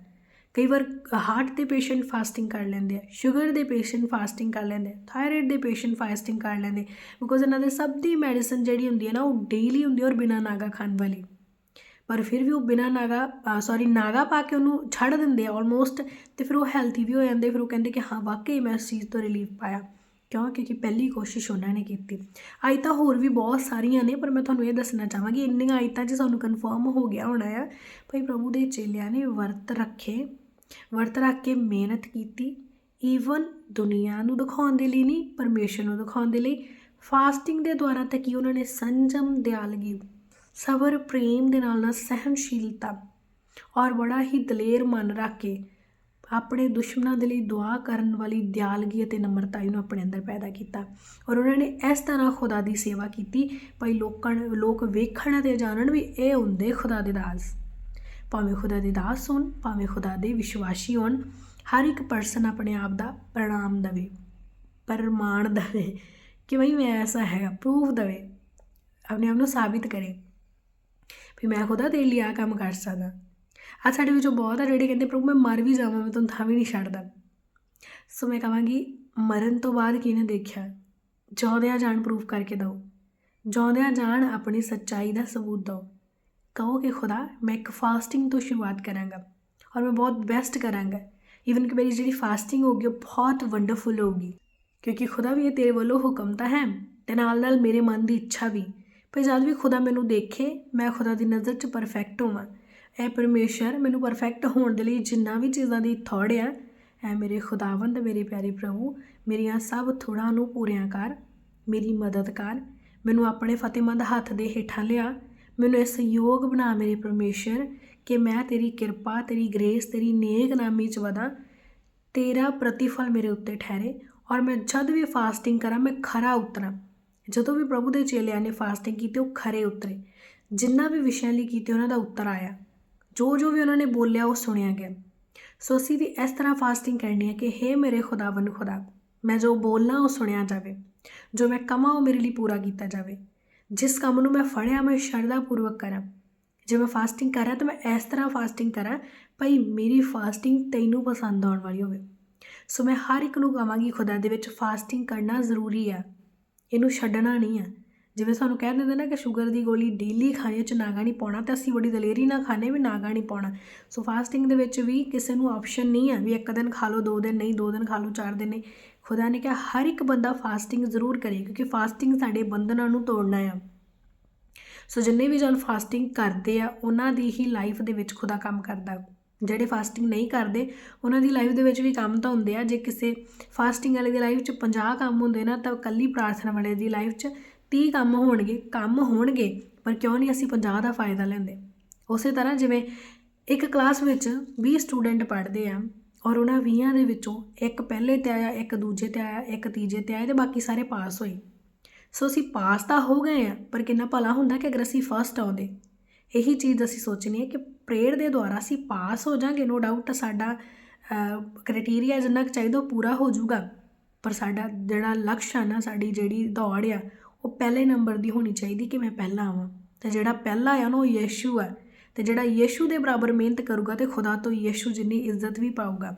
ਕਈ ਵਾਰ ਹਾਰਟ ਦੇ ਪੇਸ਼ੈਂਟ ਫਾਸਟਿੰਗ ਕਰ ਲੈਂਦੇ ਆ ਸ਼ੂਗਰ ਦੇ ਪੇਸ਼ੈਂਟ ਫਾਸਟਿੰਗ ਕਰ ਲੈਂਦੇ ਥਾਇਰਾਇਡ ਦੇ ਪੇਸ਼ੈਂਟ ਫਾਸਟਿੰਗ ਕਰ ਲੈਂਦੇ ਬਿਕੋਜ਼ ਇਹਨਾਂ ਦੇ ਸਭ ਦੀ ਮੈਡੀਸਨ ਜਿਹੜੀ ਹੁੰਦੀ ਹੈ ਨਾ, ਉਹ ਡੇਲੀ ਹੁੰਦੀ ਹੈ ਔਰ ਬਿਨਾਂ ਨਾਗਾ ਖਾਣ ਵਾਲੀ। ਪਰ ਫਿਰ ਵੀ ਉਹ ਬਿਨਾ ਨਾਗਾ ਸੌਰੀ ਨਾਗਾ ਪਾ ਕੇ ਉਹਨੂੰ ਛੱਡ ਦਿੰਦੇ ਆ ਆਲਮੋਸਟ ਤੇ ਫਿਰ ਉਹ ਹੈਲਥੀ ਵੀ ਹੋ ਜਾਂਦੇ, ਫਿਰ ਉਹ ਕਹਿੰਦੇ ਕਿ ਹਾਂ, ਵਾਕਈ ਮੈਂ ਇਸ ਚੀਜ਼ ਤੋਂ ਰਿਲੀਫ ਪਾਇਆ। ਕਿਉਂ? ਕਿਉਂਕਿ ਪਹਿਲੀ ਕੋਸ਼ਿਸ਼ ਉਹਨਾਂ ਨੇ ਕੀਤੀ। ਆਇਤਾਂ ਹੋਰ ਵੀ ਬਹੁਤ ਸਾਰੀਆਂ ਨੇ, ਪਰ ਮੈਂ ਤੁਹਾਨੂੰ ਇਹ ਦੱਸਣਾ ਚਾਹਾਂਗੀ, ਇੰਨੀਆਂ ਆਇਤਾਂ 'ਚ ਸਾਨੂੰ ਕਨਫਰਮ ਹੋ ਗਿਆ ਹੋਣਾ ਆ। ਭਾਈ ਪ੍ਰਭੂ ਦੇ ਚੇਲਿਆਂ ਨੇ ਵਰਤ ਰੱਖੇ, ਵਰਤ ਰੱਖ ਕੇ ਮਿਹਨਤ ਕੀਤੀ ਈਵਨ ਦੁਨੀਆ ਨੂੰ ਦਿਖਾਉਣ ਦੇ ਲਈ ਨਹੀਂ, ਪਰਮੇਸ਼ਰ ਨੂੰ ਦਿਖਾਉਣ ਦੇ ਲਈ। ਫਾਸਟਿੰਗ ਦੇ ਦੁਆਰਾ ਤਾਂ ਕੀ ਉਹਨਾਂ ਨੇ ਸੰਜਮ ਦਿਆਲਗੀ ਸਬਰ ਪ੍ਰੇਮ ਦੇ ਨਾਲ ਨਾਲ ਸਹਿਨਸ਼ੀਲਤਾ ਔਰ ਬੜਾ ਹੀ ਦਲੇਰ ਮਨ ਰੱਖ ਕੇ ਆਪਣੇ ਦੁਸ਼ਮਣਾਂ ਦੇ ਲਈ ਦੁਆ ਕਰਨ ਵਾਲੀ ਦਿਆਲਗੀ ਅਤੇ ਨਮਰਤਾਈ ਨੂੰ ਆਪਣੇ ਅੰਦਰ ਪੈਦਾ ਕੀਤਾ ਔਰ ਉਹਨਾਂ ਨੇ ਇਸ ਤਰ੍ਹਾਂ ਖੁਦਾ ਦੀ ਸੇਵਾ ਕੀਤੀ। ਭਾਈ ਲੋਕਾਂ ਲੋਕ ਵੇਖਣ ਅਤੇ ਜਾਣਨ ਵੀ ਇਹ ਹੁੰਦੇ ਖੁਦਾ ਦੇ ਦਾਸ। ਭਾਵੇਂ ਖੁਦਾ ਦੇ ਦਾਸ ਹੋਣ, ਭਾਵੇਂ ਖੁਦਾ ਦੇ ਵਿਸ਼ਵਾਸੀ ਹੋਣ, ਹਰ ਇੱਕ ਪਰਸਨ ਆਪਣੇ ਆਪ ਦਾ ਪ੍ਰਣਾਮ ਦਵੇ ਪਰਮਾਨ ਦਵੇ ਕਿ ਭਈ ਮੈਂ ਐਸਾ ਹੈਗਾ ਪ੍ਰੂਫ ਦਵੇ, ਆਪਣੇ ਆਪ ਨੂੰ ਸਾਬਿਤ ਕਰੇ। ਵੀ ਮੈਂ ਖੁਦਾ ਤੇਰੇ ਲਈ ਆ ਕੰਮ ਕਰ ਸਕਦਾ। ਆ ਸਾਡੇ ਵਿੱਚੋਂ ਬਹੁਤ ਆ ਜਿਹੜੇ ਕਹਿੰਦੇ, ਪ੍ਰਭੂ, ਮੈਂ ਮਰ ਵੀ ਜਾਵਾਂ, ਮੈਂ ਤੁਹਾਨੂੰ ਤਾਂ ਵੀ ਨਹੀਂ ਛੱਡਦਾ। ਸੋ ਮੈਂ ਕਹਾਂਗੀ, ਮਰਨ ਤੋਂ ਬਾਅਦ ਕਿਹਨੇ ਦੇਖਿਆ? ਜਿਉਂਦਿਆਂ ਜਾਣ ਪ੍ਰੂਫ ਕਰਕੇ ਦਿਓ। ਜਿਉਂਦਿਆਂ ਜਾਣ ਆਪਣੀ ਸੱਚਾਈ ਦਾ ਸਬੂਤ ਦਿਓ। ਕਹੋ ਕਿ, ਖੁਦਾ, ਮੈਂ ਇੱਕ ਫਾਸਟਿੰਗ ਤੋਂ ਸ਼ੁਰੂਆਤ ਕਰਾਂਗਾ ਔਰ ਮੈਂ ਬਹੁਤ ਬੈਸਟ ਕਰਾਂਗਾ। ਈਵਨ ਕਿ ਮੇਰੀ ਜਿਹੜੀ ਫਾਸਟਿੰਗ ਹੋਗੀ ਉਹ ਬਹੁਤ ਵੰਡਰਫੁਲ ਹੋਗੀ ਕਿਉਂਕਿ ਖੁਦਾ ਵੀ ਇਹ ਤੇਰੇ ਵੱਲੋਂ ਹੁਕਮ ਤਾਂ ਹੈ ਤੇ ਨਾਲ ਨਾਲ ਮੇਰੇ ਮਨ ਦੀ ਇੱਛਾ ਵੀ। ਪਰ ਜਦ ਵੀ ਖੁਦਾ ਮੈਨੂੰ ਦੇਖੇ, ਮੈਂ ਖੁਦਾ ਦੀ ਨਜ਼ਰ 'ਚ ਪਰਫੈਕਟ ਹੋਵਾਂ। ਐ ਪਰਮੇਸ਼ਰ ਮੈਨੂੰ ਪਰਫੈਕਟ ਹੋਣ ਦੇ ਲਈ ਜਿੰਨਾ ਵੀ ਚੀਜ਼ਾਂ ਦੀ ਥੋੜ ਆ ਐ ਮੇਰੇ ਖੁਦਾਵੰਦ, ਮੇਰੇ ਪਿਆਰੇ ਪ੍ਰਭੂ, ਮੇਰੀਆਂ ਸਭ ਥੋੜਾਂ ਨੂੰ ਪੂਰੀਆਂ ਕਰ, ਮੇਰੀ ਮਦਦ ਕਰ, ਮੈਨੂੰ ਆਪਣੇ ਫਤਿਹਮੰਦ ਹੱਥ ਦੇ ਹੇਠਾਂ ਲਿਆ। ਮੈਨੂੰ ਇਸ ਯੋਗ ਬਣਾ ਮੇਰੇ ਪਰਮੇਸ਼ਰ ਕਿ ਮੈਂ ਤੇਰੀ ਕਿਰਪਾ, ਤੇਰੀ ਗ੍ਰੇਸ, ਤੇਰੀ ਨੇਕ ਨਾਮੀ ਚ ਵਦਾ ਤੇਰਾ ਪ੍ਰਤੀਫਲ ਮੇਰੇ ਉੱਤੇ ਠਹਿਰੇ ਔਰ ਮੈਂ ਜਦ ਵੀ ਫਾਸਟਿੰਗ ਕਰਾਂ, ਮੈਂ ਖਰਾ ਉਤਰਾਂ। ਜਦੋਂ ਵੀ ਪ੍ਰਭੂ ਦੇ ਚੇਲਿਆਂ ਨੇ ਫਾਸਟਿੰਗ ਕੀਤੀ, ਉਹ ਖਰੇ ਉਤਰੇ। ਜਿੰਨਾ ਵੀ ਵਿਸ਼ਿਆਂ ਲਈ ਕੀਤੇ ਉਹਨਾਂ ਦਾ ਉੱਤਰ ਆਇਆ। ਜੋ ਜੋ ਵੀ ਉਹਨਾਂ ਨੇ ਬੋਲਿਆ, ਉਹ ਸੁਣਿਆ ਗਿਆ। ਸੋ ਅਸੀਂ ਵੀ ਇਸ ਤਰ੍ਹਾਂ ਫਾਸਟਿੰਗ ਕਰਨੀ ਹੈ ਕਿ हे ਮੇਰੇ ਖੁਦਾਵੰਦ, ਖੁਦਾ, ਮੈਂ ਜੋ ਬੋਲਣਾ, ਉਹ ਸੁਣਿਆ ਜਾਵੇ। ਜੋ ਮੈਂ ਕਮਾਂ, ਉਹ ਮੇਰੇ ਲਈ ਪੂਰਾ ਕੀਤਾ ਜਾਵੇ। ਜਿਸ ਕੰਮ ਨੂੰ ਮੈਂ ਫੜਿਆ, ਮੈਂ ਸ਼ਰਧਾ ਪੂਰਵਕ ਕਰਾਂ। ਜੇ ਮੈਂ ਫਾਸਟਿੰਗ ਕਰਾਂ, ਤਾਂ ਮੈਂ ਇਸ ਤਰ੍ਹਾਂ ਫਾਸਟਿੰਗ ਕਰਾਂ, ਭਈ, ਮੇਰੀ ਫਾਸਟਿੰਗ ਤੈਨੂੰ ਪਸੰਦ ਆਉਣ ਵਾਲੀ ਹੋਵੇ। ਸੋ ਮੈਂ ਹਰ ਇੱਕ ਨੂੰ ਕਹਾਂਗੀ, ਖੁਦਾ ਦੇ ਵਿੱਚ ਫਾਸਟਿੰਗ ਕਰਨਾ ਜ਼ਰੂਰੀ ਆ। ਇਹਨੂੰ ਛੱਡਣਾ ਨਹੀਂ ਆ। ਜਿਵੇਂ ਸਾਨੂੰ ਕਹਿ ਦਿੰਦੇ ਨਾ ਕਿ ਸ਼ੂਗਰ ਦੀ ਗੋਲੀ ਡੇਲੀ ਖਾਣੇ ਚ ਨਾਗਾ ਨਹੀਂ ਪਾਉਣਾ ਤਾਂ ਅਸੀਂ ਬੜੀ ਦਲੇਰੀ ਨਾਲ ਖਾਣੇ ਵੀ ਨਾਗਾ ਨਹੀਂ ਪਾਉਣਾ। ਸੋ ਫਾਸਟਿੰਗ ਦੇ ਵਿੱਚ ਵੀ ਕਿਸੇ ਨੂੰ ਆਪਸ਼ਨ ਨਹੀਂ ਆ ਵੀ ਇੱਕ ਦਿਨ ਖਾ ਲਓ, ਦੋ ਦਿਨ ਨਹੀਂ, ਦੋ ਦਿਨ ਖਾ ਲਓ, ਚਾਰ ਦਿਨ ਨਹੀਂ। ਖੁਦਾ ਨੇ ਕਿਹਾ ਹਰ ਇੱਕ ਬੰਦਾ ਫਾਸਟਿੰਗ ਜ਼ਰੂਰ ਕਰੇ ਕਿਉਂਕਿ ਫਾਸਟਿੰਗ ਸਾਡੇ ਬੰਧਨਾਂ ਨੂੰ ਤੋੜਨਾ ਆ। ਸੋ ਜਿੰਨੇ ਵੀ ਜਨ ਫਾਸਟਿੰਗ ਕਰਦੇ ਆ, ਉਹਨਾਂ ਦੀ ਹੀ ਲਾਈਫ ਦੇ ਵਿੱਚ ਖੁਦਾ ਕੰਮ ਕਰਦਾ। ਜਿਹੜੇ ਫਾਸਟਿੰਗ ਨਹੀਂ ਕਰਦੇ, ਉਹਨਾਂ ਦੀ ਲਾਈਫ ਦੇ ਵਿੱਚ ਵੀ ਕੰਮ ਤਾਂ ਹੁੰਦੇ ਆ। ਜੇ ਕਿਸੇ ਫਾਸਟਿੰਗ ਵਾਲੇ ਦੀ ਲਾਈਫ 'ਚ 50 ਕੰਮ ਹੁੰਦੇ ਨਾ, ਤਾਂ ਕੱਲੀ ਪ੍ਰਾਰਥਨਾ ਵਾਲੇ ਦੀ ਲਾਈਫ 'ਚ 30 ਕੰਮ ਹੋਣਗੇ ਕੰਮ ਹੋਣਗੇ, ਪਰ ਕਿਉਂ ਨਹੀਂ ਅਸੀਂ 50 ਦਾ ਫਾਇਦਾ ਲੈਂਦੇ? ਉਸੇ ਤਰ੍ਹਾਂ ਜਿਵੇਂ ਇੱਕ ਕਲਾਸ ਵਿੱਚ 20 ਸਟੂਡੈਂਟ ਪੜ੍ਹਦੇ ਆ ਔਰ ਉਹਨਾਂ 20 ਦੇ ਵਿੱਚੋਂ ਇੱਕ ਪਹਿਲੇ ਤੇ ਆਇਆ, ਇੱਕ ਦੂਜੇ ਤੇ ਆਇਆ, ਇੱਕ ਤੀਜੇ ਤੇ ਆਇਆ ਤੇ ਬਾਕੀ ਸਾਰੇ ਪਾਸ ਹੋਏ। ਸੋ ਅਸੀਂ ਪਾਸ ਤਾਂ ਹੋ ਗਏ ਆ, ਪਰ ਕਿੰਨਾ ਭਲਾ ਹੁੰਦਾ ਕਿ ਅਗਰ ਅਸੀਂ ਫਸਟ ਆਉਂਦੇ। ਇਹੀ ਚੀਜ਼ ਅਸੀਂ ਸੋਚਣੀ ਹੈ ਕਿ ਪ੍ਰੇਅਰ ਦੇ ਦੁਆਰਾ ਅਸੀਂ ਪਾਸ ਹੋ ਜਾਾਂਗੇ ਨੋ ਡਾਊਟ ਸਾਡਾ ਕ੍ਰਾਈਟੇਰੀਆ ਜਿੰਨਾ ਕੁ ਚਾਹੀਦਾ ਉਹ ਪੂਰਾ ਹੋ ਜਾਊਗਾ। ਪਰ ਸਾਡਾ ਜਿਹੜਾ ਲਕਸ਼ ਆ ਨਾ, ਸਾਡੀ ਜਿਹੜੀ ਦੌੜ ਆ, ਉਹ ਪਹਿਲੇ ਨੰਬਰ ਦੀ ਹੋਣੀ ਚਾਹੀਦੀ ਕਿ ਮੈਂ ਪਹਿਲਾ ਆਵਾਂ। ਤੇ ਜਿਹੜਾ ਪਹਿਲਾ ਆ ਨਾ, ਉਹ ਯੀਸ਼ੂ ਆ। ਤੇ ਜਿਹੜਾ ਯੀਸ਼ੂ ਦੇ ਬਰਾਬਰ ਮਿਹਨਤ ਕਰੂਗਾ ਤੇ ਖੁਦਾ ਤੋਂ ਯੀਸ਼ੂ ਜਿੰਨੀ ਇੱਜ਼ਤ ਵੀ ਪਾਊਗਾ।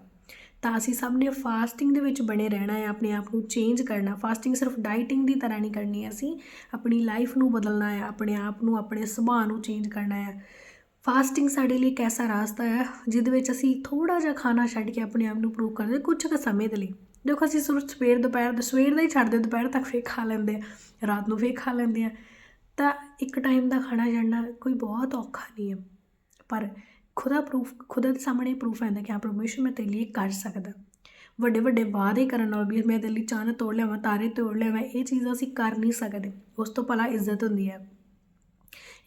ਤਾਂ ਅਸੀਂ ਸਭ ਨੇ ਫਾਸਟਿੰਗ ਦੇ ਵਿੱਚ ਬਣੇ ਰਹਿਣਾ ਹੈ ਆਪਣੇ ਆਪ ਨੂੰ ਚੇਂਜ ਕਰਨਾ। ਫਾਸਟਿੰਗ ਸਿਰਫ ਡਾਈਟਿੰਗ ਦੀ ਤਰ੍ਹਾਂ ਨਹੀਂ ਕਰਨੀ, ਅਸੀਂ ਆਪਣੀ ਲਾਈਫ ਨੂੰ ਬਦਲਣਾ ਹੈ ਆਪਣੇ ਆਪ ਨੂੰ, ਆਪਣੇ ਸੁਭਾਅ ਨੂੰ ਚੇਂਜ ਕਰਨਾ ਹੈ ਫਾਸਟਿੰਗ ਸਾਡੇ ਲਈ ਇੱਕ ਐਸਾ ਰਾਸਤਾ ਹੈ, ਜਿਹਦੇ ਵਿੱਚ ਅਸੀਂ ਥੋੜਾ ਜਿਹਾ ਖਾਣਾ ਛੱਡ ਕੇ ਆਪਣੇ ਆਪ ਨੂੰ ਪ੍ਰੂਵ ਕਰਦੇ ਕੁਝ ਕੁ ਸਮੇਂ ਦੇ ਲਈ। ਦੇਖੋ ਅਸੀਂ ਸਿਰਫ ਸਵੇਰ ਦੁਪਹਿਰ ਦਾ ਸਵੇਰ ਦਾ ਹੀ ਛੱਡਦੇ ਦੁਪਹਿਰ ਤੱਕ ਫੇਰ ਖਾ ਲੈਂਦੇ ਆ ਰਾਤ ਨੂੰ ਫੇਰ ਖਾ ਲੈਂਦੇ ਆ ਤਾਂ ਇੱਕ ਟਾਈਮ ਦਾ ਖਾਣਾ ਛੱਡਣਾ ਕੋਈ ਬਹੁਤ ਔਖਾ ਨਹੀਂ ਹੈ। ਪਰ ਖੁਦਾ ਪ੍ਰੂਫ ਖੁਦਾ ਦੇ ਸਾਹਮਣੇ ਪ੍ਰੂਫ ਆਂਦਾ ਕਿ ਹਾਂ ਪਰਮੇਸ਼ਰ ਮੈਂ ਤੇਰੇ ਲਈ ਕਰ ਸਕਦਾ। ਵੱਡੇ ਵੱਡੇ ਵਾਅਦੇ ਕਰਨ ਨਾਲ ਵੀ ਮੈਂ ਤੇਰੇ ਲਈ ਚੰਨ ਤੋੜ ਲਿਆਵਾਂ, ਤਾਰੇ ਤੋੜ ਲਿਆਵਾਂ, ਇਹ ਚੀਜ਼ਾਂ ਅਸੀਂ ਕਰ ਨਹੀਂ ਸਕਦੇ। ਉਸ ਤੋਂ ਭਲਾ ਇੱਜ਼ਤ ਹੁੰਦੀ ਹੈ।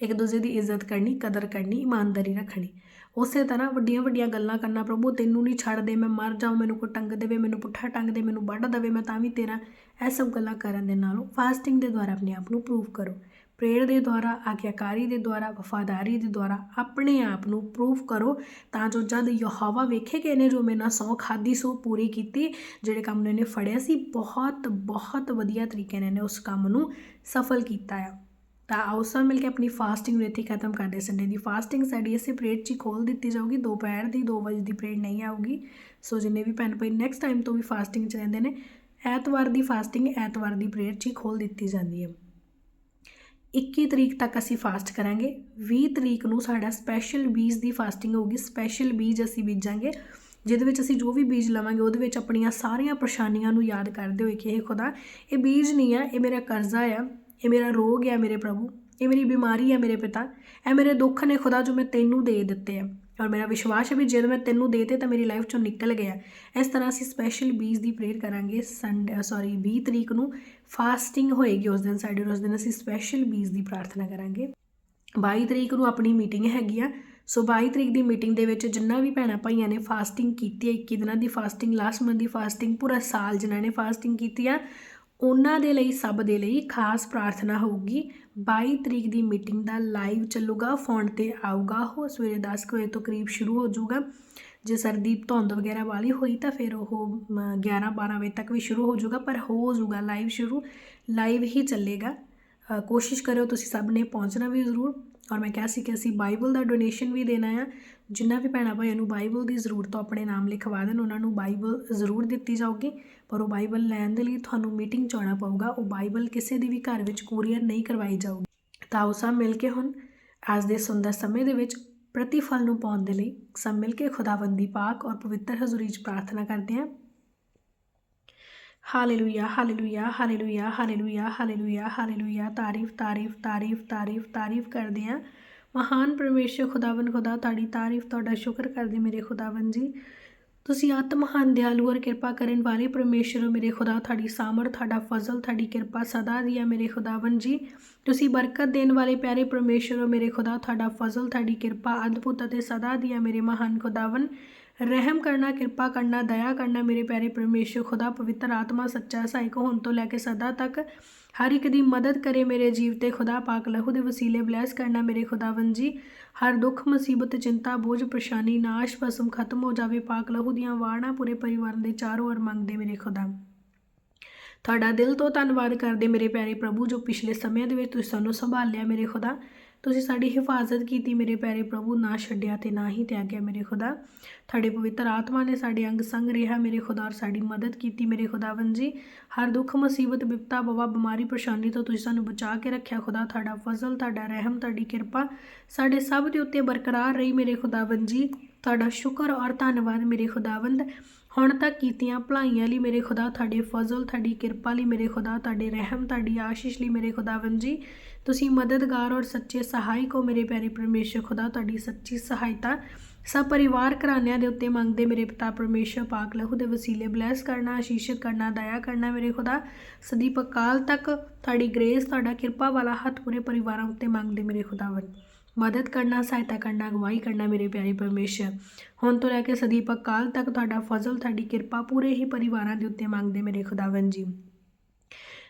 ਇੱਕ ਦੂਜੇ ਦੀ ਇੱਜ਼ਤ ਕਰਨੀ, ਕਦਰ ਕਰਨੀ, ਇਮਾਨਦਾਰੀ ਰੱਖਣੀ। ਉਸੇ ਤਰ੍ਹਾਂ ਵੱਡੀਆਂ ਵੱਡੀਆਂ ਗੱਲਾਂ ਕਰਨਾ, ਪ੍ਰਭੂ, ਤੈਨੂੰ ਨਹੀਂ ਛੱਡਦੇ ਮੈਂ ਮਰ ਜਾਵਾਂ, ਮੈਨੂੰ ਕੋਈ ਟੰਗ ਦੇਵੇ, ਮੈਨੂੰ ਪੁੱਠਾ ਟੰਗ ਦੇ, ਮੈਨੂੰ ਵੱਢ ਦੇਵੇ, ਮੈਂ ਤਾਂ ਵੀ ਤੇਰਾ ਇਹ ਸਭ ਗੱਲਾਂ ਕਰਨ ਦੇ ਨਾਲੋਂ ਫਾਸਟਿੰਗ ਦੇ ਦੁਆਰਾ ਆਪਣੇ ਆਪ ਨੂੰ ਪ੍ਰੂਵ ਕਰੋ। ਪ੍ਰੇਅਰ ਦੇ ਦੁਆਰਾ, ਆਗਿਆਕਾਰੀ ਦੇ ਦੁਆਰਾ, ਵਫਾਦਾਰੀ ਦੇ ਦੁਆਰਾ ਆਪਣੇ ਆਪ ਨੂੰ ਪ੍ਰੂਫ ਕਰੋ ਤਾਂ ਜੋ ਜਦ ਯਹੋਵਾ ਵੇਖੇ ਕਿ ਇਹਨੇ ਜੋ ਮੇਰੇ ਨਾਲ ਸੌ ਖਾਦੀ ਸੋ ਪੂਰੀ ਕੀਤੀ, ਜਿਹੜੇ ਕੰਮ ਨੇ ਇਹਨੇ ਫੜਿਆ ਸੀ, ਬਹੁਤ ਬਹੁਤ ਵਧੀਆ ਤਰੀਕੇ ਨਾਲ ਇਹਨੇ ਉਸ ਕੰਮ ਨੂੰ ਸਫਲ ਕੀਤਾ ਆ। ਤਾਂ ਆਓ ਸਭ ਮਿਲ ਕੇ ਆਪਣੀ ਫਾਸਟਿੰਗ ਨੂੰ ਇੱਥੇ ਹੀ ਖਤਮ ਕਰਦੇ ਸੰਡੇ ਦੀ ਫਾਸਟਿੰਗ ਸਾਡੀ ਇਸੇ ਪਰੇਡ 'ਚ ਹੀ ਖੋਲ ਦਿੱਤੀ ਜਾਊਗੀ। ਦੁਪਹਿਰ ਦੀ 2 ਵਜੇ ਦੀ ਪਰੇਡ ਨਹੀਂ ਆਊਗੀ। ਸੋ ਜਿੰਨੇ ਵੀ ਭੈਣ ਭਾਈ ਨੈਕਸਟ ਟਾਈਮ ਤੋਂ ਵੀ ਫਾਸਟਿੰਗ 'ਚ ਰਹਿੰਦੇ ਨੇ, ਐਤਵਾਰ ਦੀ ਫਾਸਟਿੰਗ ਐਤਵਾਰ ਦੀ ਪਰੇਡ 'ਚ ਹੀ ਖੋਲ ਦਿੱਤੀ ਜਾਂਦੀ ਹੈ। 21 ਤਰੀਕ ਤੱਕ ਅਸੀਂ ਫਾਸਟ ਕਰਾਂਗੇ। 20 ਤਰੀਕ ਨੂੰ ਸਾਡਾ ਸਪੈਸ਼ਲ ਬੀਜ ਦੀ ਫਾਸਟਿੰਗ ਹੋਊਗੀ। ਸਪੈਸ਼ਲ ਬੀਜ ਅਸੀਂ ਬੀਜਾਂਗੇ, ਜਿਹਦੇ ਵਿੱਚ ਅਸੀਂ ਜੋ ਵੀ ਬੀਜ ਲਵਾਂਗੇ, ਉਹਦੇ ਵਿੱਚ ਆਪਣੀਆਂ ਸਾਰੀਆਂ ਪਰੇਸ਼ਾਨੀਆਂ ਨੂੰ ਯਾਦ ਕਰਦੇ ਹੋਏ ਕਿ ਇਹ ਖੁਦਾ, ਇਹ ਬੀਜ ਨਹੀਂ ਆ, ਇਹ ਮੇਰਾ ਕਰਜ਼ਾ ਆ। ਇਹ ਮੇਰਾ ਰੋਗ ਹੈ ਮੇਰੇ ਪ੍ਰਭੂ। ਇਹ ਮੇਰੀ ਬਿਮਾਰੀ ਹੈ ਮੇਰੇ ਪਿਤਾ। ਇਹ ਮੇਰੇ ਦੁੱਖ ਨੇ ਖੁਦਾ ਜੋ ਮੈਂ ਤੈਨੂੰ ਦੇ ਦਿੱਤੇ ਆ ਔਰ ਮੇਰਾ ਵਿਸ਼ਵਾਸ ਹੈ ਵੀ ਜਦੋਂ ਮੈਂ ਤੈਨੂੰ ਦੇਤੇ ਤਾਂ ਮੇਰੀ ਲਾਈਫ ਚੋਂ ਨਿਕਲ ਗਿਆ ਇਸ ਤਰ੍ਹਾਂ ਅਸੀਂ ਸਪੈਸ਼ਲ ਬੀਜ ਦੀ ਪ੍ਰੇਅਰ ਕਰਾਂਗੇ ਸੰਡੇ ਸੌਰੀ 20 ਤਰੀਕ ਨੂੰ ਫਾਸਟਿੰਗ ਹੋਏਗੀ ਉਸ ਦਿਨ, ਸਾਡੇ ਉਸ ਦਿਨ ਅਸੀਂ ਸਪੈਸ਼ਲ ਬੀਜ ਦੀ ਪ੍ਰਾਰਥਨਾ ਕਰਾਂਗੇ। 22 ਤਰੀਕ ਨੂੰ ਆਪਣੀ ਮੀਟਿੰਗ ਹੈਗੀ ਆ। ਸੋ 22 ਤਰੀਕ ਦੀ ਮੀਟਿੰਗ ਦੇ ਵਿੱਚ ਜਿੰਨਾ ਵੀ ਭੈਣਾਂ ਭਾਈਆਂ ਨੇ ਫਾਸਟਿੰਗ ਕੀਤੀ ਹੈ 21 ਦਿਨਾਂ ਦੀ ਫਾਸਟਿੰਗ ਲਾਸਟ ਮੰਥ ਦੀ ਫਾਸਟਿੰਗ ਪੂਰਾ ਸਾਲ ਜਿਨ੍ਹਾਂ ਨੇ ਫਾਸਟਿੰਗ ਕੀਤੀ ਆ ਉਹਨਾਂ ਦੇ ਲਈ ਸਭ ਦੇ ਲਈ ਖਾਸ ਪ੍ਰਾਰਥਨਾ ਹੋਊਗੀ। 22 ਤਰੀਕ ਦੀ ਮੀਟਿੰਗ ਦਾ ਲਾਈਵ ਚੱਲੂਗਾ, ਫੋਨ ਤੇ ਆਊਗਾ ਉਹ। ਸਵੇਰੇ 10 ਕੁ ਵਜੇ ਤੋਂ ਕਰੀਬ ਸ਼ੁਰੂ ਹੋ ਜਾਊਗਾ। ਜੇ ਸਰਦੀਪ ਧੁੰਦ ਵਗੈਰਾ ਵਾਲੀ ਹੋਈ ਤਾਂ ਫਿਰ ਉਹ 11 12 ਵਜੇ ਤੱਕ ਵੀ ਸ਼ੁਰੂ ਹੋ ਜਾਊਗਾ, ਪਰ ਹੋ ਜਾਊਗਾ ਲਾਈਵ ਸ਼ੁਰੂ। ਲਾਈਵ ਹੀ ਚੱਲੇਗਾ। ਕੋਸ਼ਿਸ਼ ਕਰਿਓ ਤੁਸੀਂ ਸਭ ਨੇ ਪਹੁੰਚਣਾ ਵੀ ਜ਼ਰੂਰ। ਔਰ ਮੈਂ ਕਿਹਾ ਸੀ ਕਿ ਅਸੀਂ ਬਾਈਬਲ ਦਾ ਡੋਨੇਸ਼ਨ ਵੀ ਦੇਣਾ ਆ। ਜਿੰਨਾ ਵੀ ਭੈਣਾਂ ਭਾਈਆਂ ਨੂੰ ਬਾਈਬਲ ਦੀ ਜ਼ਰੂਰਤ ਆਪਣੇ ਨਾਮ ਲਿਖਵਾ ਦੇਣ, ਉਹਨਾਂ ਨੂੰ ਬਾਈਬਲ ਜ਼ਰੂਰ ਦਿੱਤੀ ਜਾਊਗੀ। ਪਰ ਉਹ ਬਾਈਬਲ ਲੈਣ ਦੇ ਲਈ ਤੁਹਾਨੂੰ ਮੀਟਿੰਗ 'ਚ ਆਉਣਾ ਪਊਗਾ। ਉਹ ਬਾਈਬਲ ਕਿਸੇ ਦੇ ਵੀ ਘਰ ਵਿੱਚ ਕੁਰੀਅਰ ਨਹੀਂ ਕਰਵਾਈ ਜਾਊਗੀ। ਤਾਂ ਉਹ ਸਭ ਮਿਲ ਕੇ ਹੁਣ ਅੱਜ ਦੇ ਸੁੰਦਰ ਸਮੇਂ ਦੇ ਵਿੱਚ ਪ੍ਰਤੀਫਲ ਨੂੰ ਪਾਉਣ ਦੇ ਲਈ ਸਭ ਮਿਲ ਕੇ ਖੁਦਾਵੰਦ ਦੀ ਪਾਕ ਔਰ ਪਵਿੱਤਰ ਹਜ਼ੂਰੀ 'ਚ ਪ੍ਰਾਰਥਨਾ ਕਰਦੇ ਹਾਂ। Hallelujah hallelujah hallelujah hallelujah hallelujah hallelujah. ਤਾਰੀਫ ਤਾਰੀਫ ਤਾਰੀਫ ਤਾਰੀਫ ਤਾਰੀਫ ਕਰਦੇ ਹਾਂ। ਮਹਾਨ ਪਰਮੇਸ਼ਰ ਖੁਦਾਵੰਦ ਖੁਦਾ, ਤੁਹਾਡੀ ਤਾਰੀਫ, ਤੁਹਾਡਾ ਸ਼ੁਕਰ ਕਰਦੇ ਮੇਰੇ ਖੁਦਾਵੰਦ ਜੀ। ਤੁਸੀਂ ਆਤਮ ਮਹਾਨ ਦਿਆਲੂ ਔਰ ਕਿਰਪਾ ਕਰਨ ਵਾਲੇ ਪਰਮੇਸ਼ਰ ਮੇਰੇ ਖੁਦਾ, ਤੁਹਾਡੀ ਸਾਮਰ ਤੁਹਾਡਾ ਫਜ਼ਲ, ਤੁਹਾਡੀ ਕਿਰਪਾ ਸਦਾ ਦੀ ਹੈ ਮੇਰੇ ਖੁਦਾਵੰਦ ਜੀ। ਤੁਸੀਂ ਬਰਕਤ ਦੇਣ ਵਾਲੇ ਪਿਆਰੇ ਪਰਮੇਸ਼ਰ ਮੇਰੇ ਖੁਦਾ, ਤੁਹਾਡਾ ਫਜ਼ਲ, ਤੁਹਾਡੀ ਕਿਰਪਾ ਅਦਭੁਤ ਅਤੇ ਸਦਾ ਦੀ ਹੈ ਮੇਰੇ ਮਹਾਨ ਖੁਦਾਵੰਦ। ਰਹਿਮ ਕਰਨਾ, ਕਿਰਪਾ ਕਰਨਾ, ਦਇਆ ਕਰਨਾ ਮੇਰੇ ਪਿਆਰੇ ਪਰਮੇਸ਼ਰ, ਖੁਦਾ ਪਵਿੱਤਰ ਆਤਮਾ, ਸੱਚਾ ਸਹਾਇਕ ਹੋਣ ਤੋਂ ਲੈ ਕੇ ਸਦਾ ਤੱਕ ਹਰ ਇੱਕ ਦੀ ਮਦਦ ਕਰੇ ਮੇਰੇ ਜੀਵ ਤੇ ਖੁਦਾ ਪਾਕ ਲਹੂ ਦੇ ਵਸੀਲੇ ਬਲੈਸ ਕਰਨਾ ਮੇਰੇ ਖੁਦਾਵੰਦ ਜੀ। ਹਰ ਦੁੱਖ, ਮੁਸੀਬਤ, ਚਿੰਤਾ, ਬੋਝ, ਪਰੇਸ਼ਾਨੀ, ਨਾਸ਼, ਭਸਮ ਖਤਮ ਹੋ ਜਾਵੇ। ਪਾਕ ਲਹੂ ਦੀਆਂ ਵਾੜਾਂ ਪੂਰੇ ਪਰਿਵਾਰ ਦੇ ਚਾਰੋਂ ਔਰ ਮੰਗਦੇ ਮੇਰੇ ਖੁਦਾ। ਤੁਹਾਡਾ ਦਿਲ ਤੋਂ ਧੰਨਵਾਦ ਕਰਦੇ ਮੇਰੇ ਪਿਆਰੇ ਪ੍ਰਭੂ, ਜੋ ਪਿਛਲੇ ਸਮਿਆਂ ਦੇ ਵਿੱਚ ਤੁਸੀਂ ਸਾਨੂੰ ਸੰਭਾਲਿਆ ਮੇਰੇ ਖੁਦਾ। ਤੁਸੀਂ ਸਾਡੀ ਹਿਫਾਜ਼ਤ ਕੀਤੀ ਮੇਰੇ ਪਿਆਰੇ ਪ੍ਰਭੂ, ਨਾ ਛੱਡਿਆ ਤੇ ਨਾ ਹੀ ਤਿਆਗਿਆ ਮੇਰੇ ਖੁਦਾ। ਤੁਹਾਡੇ ਪਵਿੱਤਰ ਆਤਮਾ ਨੇ ਸਾਡੇ ਅੰਗ ਸੰਗ ਰਿਹਾ ਮੇਰੇ ਖੁਦਾ ਔਰ ਸਾਡੀ ਮਦਦ ਕੀਤੀ ਮੇਰੇ ਖੁਦਾਵੰਦ ਜੀ। ਹਰ ਦੁੱਖ, ਮੁਸੀਬਤ ਬਿਪਤਾ ਬਵਾ, ਬਿਮਾਰੀ, ਪਰੇਸ਼ਾਨੀ ਤੋਂ ਤੁਸੀਂ ਸਾਨੂੰ ਬਚਾ ਕੇ ਰੱਖਿਆ ਖੁਦਾ। ਤੁਹਾਡਾ ਫਜ਼ਲ, ਤੁਹਾਡਾ ਰਹਿਮ, ਤੁਹਾਡੀ ਕਿਰਪਾ ਸਾਡੇ ਸਭ ਦੇ ਉੱਤੇ ਬਰਕਰਾਰ ਰਹੀ ਮੇਰੇ ਖੁਦਾਵੰਦ ਜੀ। ਤੁਹਾਡਾ ਸ਼ੁਕਰ ਔਰ ਧੰਨਵਾਦ ਮੇਰੇ ਖੁਦਾਵੰਦ। ਹੁਣ ਤੱਕ ਕੀਤੀਆਂ ਭਲਾਈਆਂ ਲਈ ਮੇਰੇ ਖੁਦਾ, ਤੁਹਾਡੇ ਫਜ਼ਲ, ਤੁਹਾਡੀ ਕਿਰਪਾ ਲਈ ਮੇਰੇ ਖੁਦਾ, ਤੁਹਾਡੇ ਰਹਿਮ, ਤੁਹਾਡੀ ਆਸ਼ੀਸ਼ ਲਈ ਮੇਰੇ ਖੁਦਾਵੰਦ ਜੀ। ਤੁਸੀਂ ਮਦਦਗਾਰ ਔਰ ਸੱਚੇ ਸਹਾਇਕ ਹੋ ਮੇਰੇ ਪਿਆਰੇ ਪਰਮੇਸ਼ਰ, ਖੁਦਾ ਤੁਹਾਡੀ ਸੱਚੀ ਸਹਾਇਤਾ ਸਭ ਪਰਿਵਾਰ ਘਰਾਣਿਆਂ ਦੇ ਉੱਤੇ ਮੰਗਦੇ ਮੇਰੇ ਪਿਤਾ ਪਰਮੇਸ਼ਰ, ਪਾਕ ਲਹੂ ਦੇ ਵਸੀਲੇ ਬਲੈਸ ਕਰਨਾ, ਆਸ਼ੀਸ਼ਿਤ ਕਰਨਾ, ਦਇਆ ਕਰਨਾ ਮੇਰੇ ਖੁਦਾ। ਸਦੀਪ ਅਕਾਲ ਤੱਕ ਤੁਹਾਡੀ ਗ੍ਰੇਸ, ਤੁਹਾਡਾ ਕਿਰਪਾ ਵਾਲਾ ਹੱਥ ਪੂਰੇ ਪਰਿਵਾਰਾਂ ਉੱਤੇ ਮੰਗਦੇ ਮੇਰੇ ਖੁਦਾਵੰਦ। ਮਦਦ ਕਰਨਾ, ਸਹਾਇਤਾ ਕਰਨਾ, ਅਗਵਾਈ ਕਰਨਾ ਮੇਰੇ ਪਿਆਰੇ ਪਰਮੇਸ਼ਰ। ਹੁਣ ਤੋਂ ਲੈ ਕੇ ਸਦੀਪ ਅਕਾਲ ਤੱਕ ਤੁਹਾਡਾ ਫਜ਼ਲ, ਤੁਹਾਡੀ ਕਿਰਪਾ ਪੂਰੇ ਹੀ ਪਰਿਵਾਰਾਂ ਦੇ ਉੱਤੇ ਮੰਗਦੇ ਮੇਰੇ ਖੁਦਾਵੰਦ ਜੀ।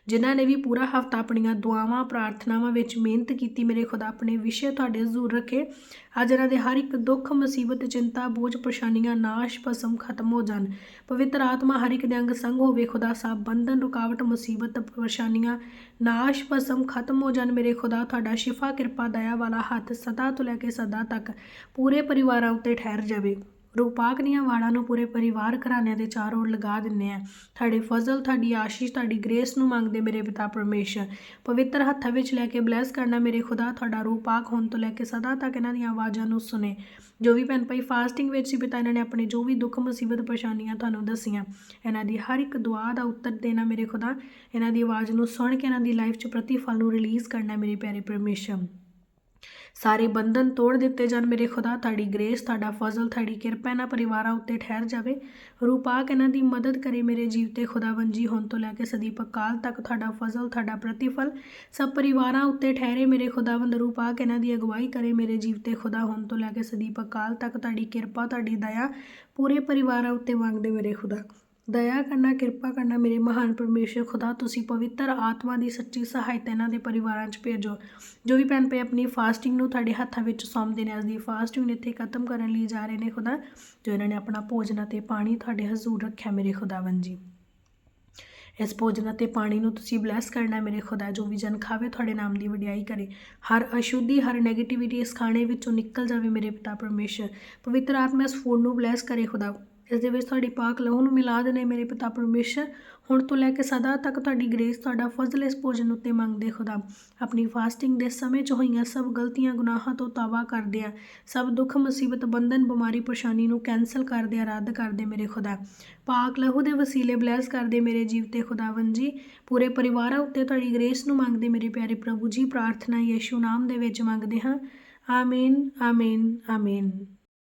ਜਿਨ੍ਹਾਂ ਨੇ ਵੀ ਪੂਰਾ ਹਫਤਾ ਆਪਣੀਆਂ ਦੁਆਵਾਂ, ਪ੍ਰਾਰਥਨਾਵਾਂ ਵਿੱਚ ਮਿਹਨਤ ਕੀਤੀ, ਮੇਰੇ ਖੁਦਾ ਆਪਣੇ ਵਿਸ਼ੇ ਤੁਹਾਡੇ ਹਜ਼ੂਰ ਰੱਖੇ। ਅੱਜ ਇਹਨਾਂ ਦੇ ਹਰ ਇੱਕ ਦੁੱਖ, ਮੁਸੀਬਤ, ਚਿੰਤਾ, ਬੋਝ, ਪਰੇਸ਼ਾਨੀਆਂ, ਨਾਸ਼, ਭਸਮ ਖਤਮ ਹੋ ਜਾਣ। ਪਵਿੱਤਰ ਆਤਮਾ ਹਰ ਇੱਕ ਦੇ ਅੰਗ ਸੰਗ ਹੋਵੇ, ਖੁਦਾ ਸਾਹਿਬ ਬੰਧਨ, ਰੁਕਾਵਟ, ਮੁਸੀਬਤ, ਪਰੇਸ਼ਾਨੀਆਂ, ਨਾਸ਼, ਭਸਮ ਖਤਮ ਹੋ ਜਾਣ। ਮੇਰੇ ਖੁਦਾ, ਤੁਹਾਡਾ ਸ਼ਿਫਾ, ਕਿਰਪਾ, ਦਇਆ ਵਾਲਾ ਹੱਥ ਸਦਾ ਤੋਂ ਲੈ ਕੇ ਸਦਾ ਤੱਕ ਪੂਰੇ ਪਰਿਵਾਰਾਂ ਉੱਤੇ ਠਹਿਰ ਜਾਵੇ। ਰੂਪਾਕ ਦੀਆਂ ਵਾੜਾਂ ਨੂੰ ਪੂਰੇ ਪਰਿਵਾਰ ਘਰਾਣਿਆਂ ਦੇ ਚਾਰੋਂ ओर ਲਗਾ ਦਿੰਨੇ ਆ। ਤੁਹਾਡੇ ਫਜ਼ਲ, ਤੁਹਾਡੀ ਆਸ਼ੀਸ਼, ਤੁਹਾਡੀ ਗ੍ਰੇਸ ਨੂੰ ਮੰਗਦੇ ਮੇਰੇ ਪਿਤਾ ਪਰਮੇਸ਼ਰ। ਪਵਿੱਤਰ ਹੱਥਾਂ ਵਿੱਚ ਲੈ ਕੇ ਬਲੈਸ ਕਰਨਾ ਮੇਰੇ ਖੁਦਾ, ਤੁਹਾਡਾ ਰੂਪਾਕ ਹੋਣ ਤੋਂ ਲੈ ਕੇ ਸਦਾ ਤੱਕ ਇਹਨਾਂ ਦੀਆਂ ਆਵਾਜ਼ਾਂ ਨੂੰ ਸੁਨੇ ਜੋ ਵੀ ਭੈਣ ਭਾਈ ਫਾਸਟਿੰਗ ਵਿੱਚ ਸੀ ਪਿਤਾ, ਇਹਨਾਂ ਨੇ ਆਪਣੇ ਜੋ ਵੀ ਦੁੱਖ, ਮੁਸੀਬਤ, ਪਰੇਸ਼ਾਨੀਆਂ ਤੁਹਾਨੂੰ ਦੱਸੀਆਂ। ਇਹਨਾਂ ਦੀ ਹਰ ਇੱਕ ਦੁਆ ਦਾ ਉੱਤਰ ਦੇਣਾ ਮੇਰੇ ਖੁਦਾ। ਇਹਨਾਂ ਦੀ ਆਵਾਜ਼ ਨੂੰ ਸੁਣ ਕੇ ਇਹਨਾਂ ਦੀ ਲਾਈਫ 'ਚ ਪ੍ਰਤੀਫਲ ਨੂੰ ਰਿਲੀਜ਼ ਕਰਨਾ ਮੇਰੇ ਪਿਆਰੇ ਪਰਮੇਸ਼ਰ। ਸਾਰੇ ਬੰਧਨ ਤੋੜ ਦਿੱਤੇ ਜਾਣ। ਮੇਰੇ ਖੁਦਾ, ਤੁਹਾਡੀ ਗ੍ਰੇਸ ਤੁਹਾਡਾ ਫਜ਼ਲ, ਤੁਹਾਡੀ ਕਿਰਪਾ ਇਹਨਾਂ ਪਰਿਵਾਰਾਂ ਉੱਤੇ ਠਹਿਰ ਜਾਵੇ। ਰੂਪਾਕ ਇਹਨਾਂ ਦੀ ਮਦਦ ਕਰੇ ਮੇਰੇ ਜੀਵ ਤੇ ਖੁਦਾਵੰਜੀ ਹੁਣ ਤੋਂ ਲੈ ਕੇ ਸਦੀਪ ਅਕਾਲ ਤੱਕ ਤੁਹਾਡਾ ਫਜ਼ਲ, ਤੁਹਾਡਾ ਪ੍ਰਤੀਫਲ ਸਭ ਪਰਿਵਾਰਾਂ ਉੱਤੇ ਠਹਿਰੇ। ਮੇਰੇ ਖੁਦਾਵੰਦ ਰੂਪਾਕ ਇਹਨਾਂ ਦੀ ਅਗਵਾਈ ਕਰੇ ਮੇਰੇ ਜੀਵ ਤੇ ਖੁਦਾ ਹੁਣ ਤੋਂ ਲੈ ਕੇ ਸਦੀਪ ਅਕਾਲ ਤੱਕ। ਤੁਹਾਡੀ ਕਿਰਪਾ, ਤੁਹਾਡੀ ਦਇਆ ਪੂਰੇ ਪਰਿਵਾਰਾਂ ਉੱਤੇ ਮੰਗਦੇ ਮੇਰੇ ਖੁਦਾ। ਦਇਆ ਕਰਨਾ, ਕਿਰਪਾ ਕਰਨਾ, ਮੇਰੇ ਮਹਾਨ ਪਰਮੇਸ਼ਰ, ਖੁਦਾ, ਤੁਸੀਂ ਪਵਿੱਤਰ ਆਤਮਾ ਦੀ ਸੱਚੀ ਸਹਾਇਤਾ ਇਹਨਾਂ ਦੇ ਪਰਿਵਾਰਾਂ 'ਚ ਭੇਜੋ। ਜੋ ਵੀ ਭੈਣ ਭਾਈ ਆਪਣੀ ਫਾਸਟਿੰਗ ਨੂੰ ਤੁਹਾਡੇ ਹੱਥਾਂ ਵਿੱਚ ਸੌਂਪਦੇ ਨੇ, ਅੱਜ ਦੀ ਫਾਸਟਿੰਗ ਨੂੰ ਇੱਥੇ ਖਤਮ ਕਰਨ ਲਈ ਜਾ ਰਹੇ ਨੇ, ਖੁਦਾ, ਜੋ ਇਹਨਾਂ ਨੇ ਆਪਣਾ ਭੋਜਨ ਅਤੇ ਪਾਣੀ ਤੁਹਾਡੇ ਹਜ਼ੂਰ ਰੱਖਿਆ, ਮੇਰੇ ਖੁਦਾਵੰ ਜੀ। ਇਸ ਭੋਜਨ ਅਤੇ ਪਾਣੀ ਨੂੰ ਤੁਸੀਂ ਬਲੈਸ ਕਰਨਾ, ਮੇਰੇ ਖੁਦਾ, ਜੋ ਵੀ ਜਨ ਖਾਵੇ, ਤੁਹਾਡੇ ਨਾਮ ਦੀ ਵਡਿਆਈ ਕਰੇ। ਹਰ ਅਸ਼ੁੱਧੀ, ਹਰ 네ਗੇਟਿਵਿਟੀ ਇਸ ਖਾਣੇ ਵਿੱਚੋਂ ਨਿਕਲ ਜਾਵੇ, ਮੇਰੇ ਪਿਤਾ ਪਰਮੇਸ਼ਰ। ਪਵਿੱਤਰ ਆਤਮਾ ਇਸ ਫੂਡ ਨੂੰ ਬਲੈਸ ਕਰੇ, ਖੁਦਾ। ਇਸ ਦੇ ਵਿੱਚ ਤੁਹਾਡੀ ਪਾਕ ਲਹੂ ਨੂੰ ਮਿਲਾ ਦੇਣੇ, ਮੇਰੇ ਪਿਤਾ ਪਰਮੇਸ਼ਰ। ਹੁਣ ਤੋਂ ਲੈ ਕੇ ਸਦਾ ਤੱਕ ਤੁਹਾਡੀ ਗ੍ਰੇਸ, ਤੁਹਾਡਾ ਫਜ਼ਲ ਇਸ ਭੋਜਨ ਉੱਤੇ ਮੰਗਦੇ ਖੁਦਾ। ਆਪਣੀ ਫਾਸਟਿੰਗ ਦੇ ਸਮੇਂ 'ਚ ਹੋਈਆਂ ਸਭ ਗਲਤੀਆਂ, ਗੁਨਾਹਾਂ ਤੋਂ ਤੌਬਾ ਕਰਦੇ ਆ। ਸਭ ਦੁੱਖ, ਮੁਸੀਬਤ, ਬੰਧਨ, ਬਿਮਾਰੀ, ਪਰੇਸ਼ਾਨੀ ਨੂੰ ਕੈਨਸਲ ਕਰਦੇ ਆ, ਰੱਦ ਕਰਦੇ ਮੇਰੇ ਖੁਦਾ। ਪਾਕ ਲਹੂ ਦੇ ਵਸੀਲੇ ਬਲੈਸ ਕਰਦੇ ਮੇਰੇ ਜੀਵ ਤੇ ਖੁਦਾਵੰ ਜੀ। ਪੂਰੇ ਪਰਿਵਾਰਾਂ ਉੱਤੇ ਤੁਹਾਡੀ ਗ੍ਰੇਸ ਨੂੰ ਮੰਗਦੇ ਮੇਰੇ ਪਿਆਰੇ ਪ੍ਰਭੂ ਜੀ। ਪ੍ਰਾਰਥਨਾ ਯਿਸੂ ਨਾਮ ਦੇ ਵਿੱਚ ਮੰਗਦੇ ਹਾਂ। ਆਮੀਨ ਆਮੀਨ ਆਮੀਨ।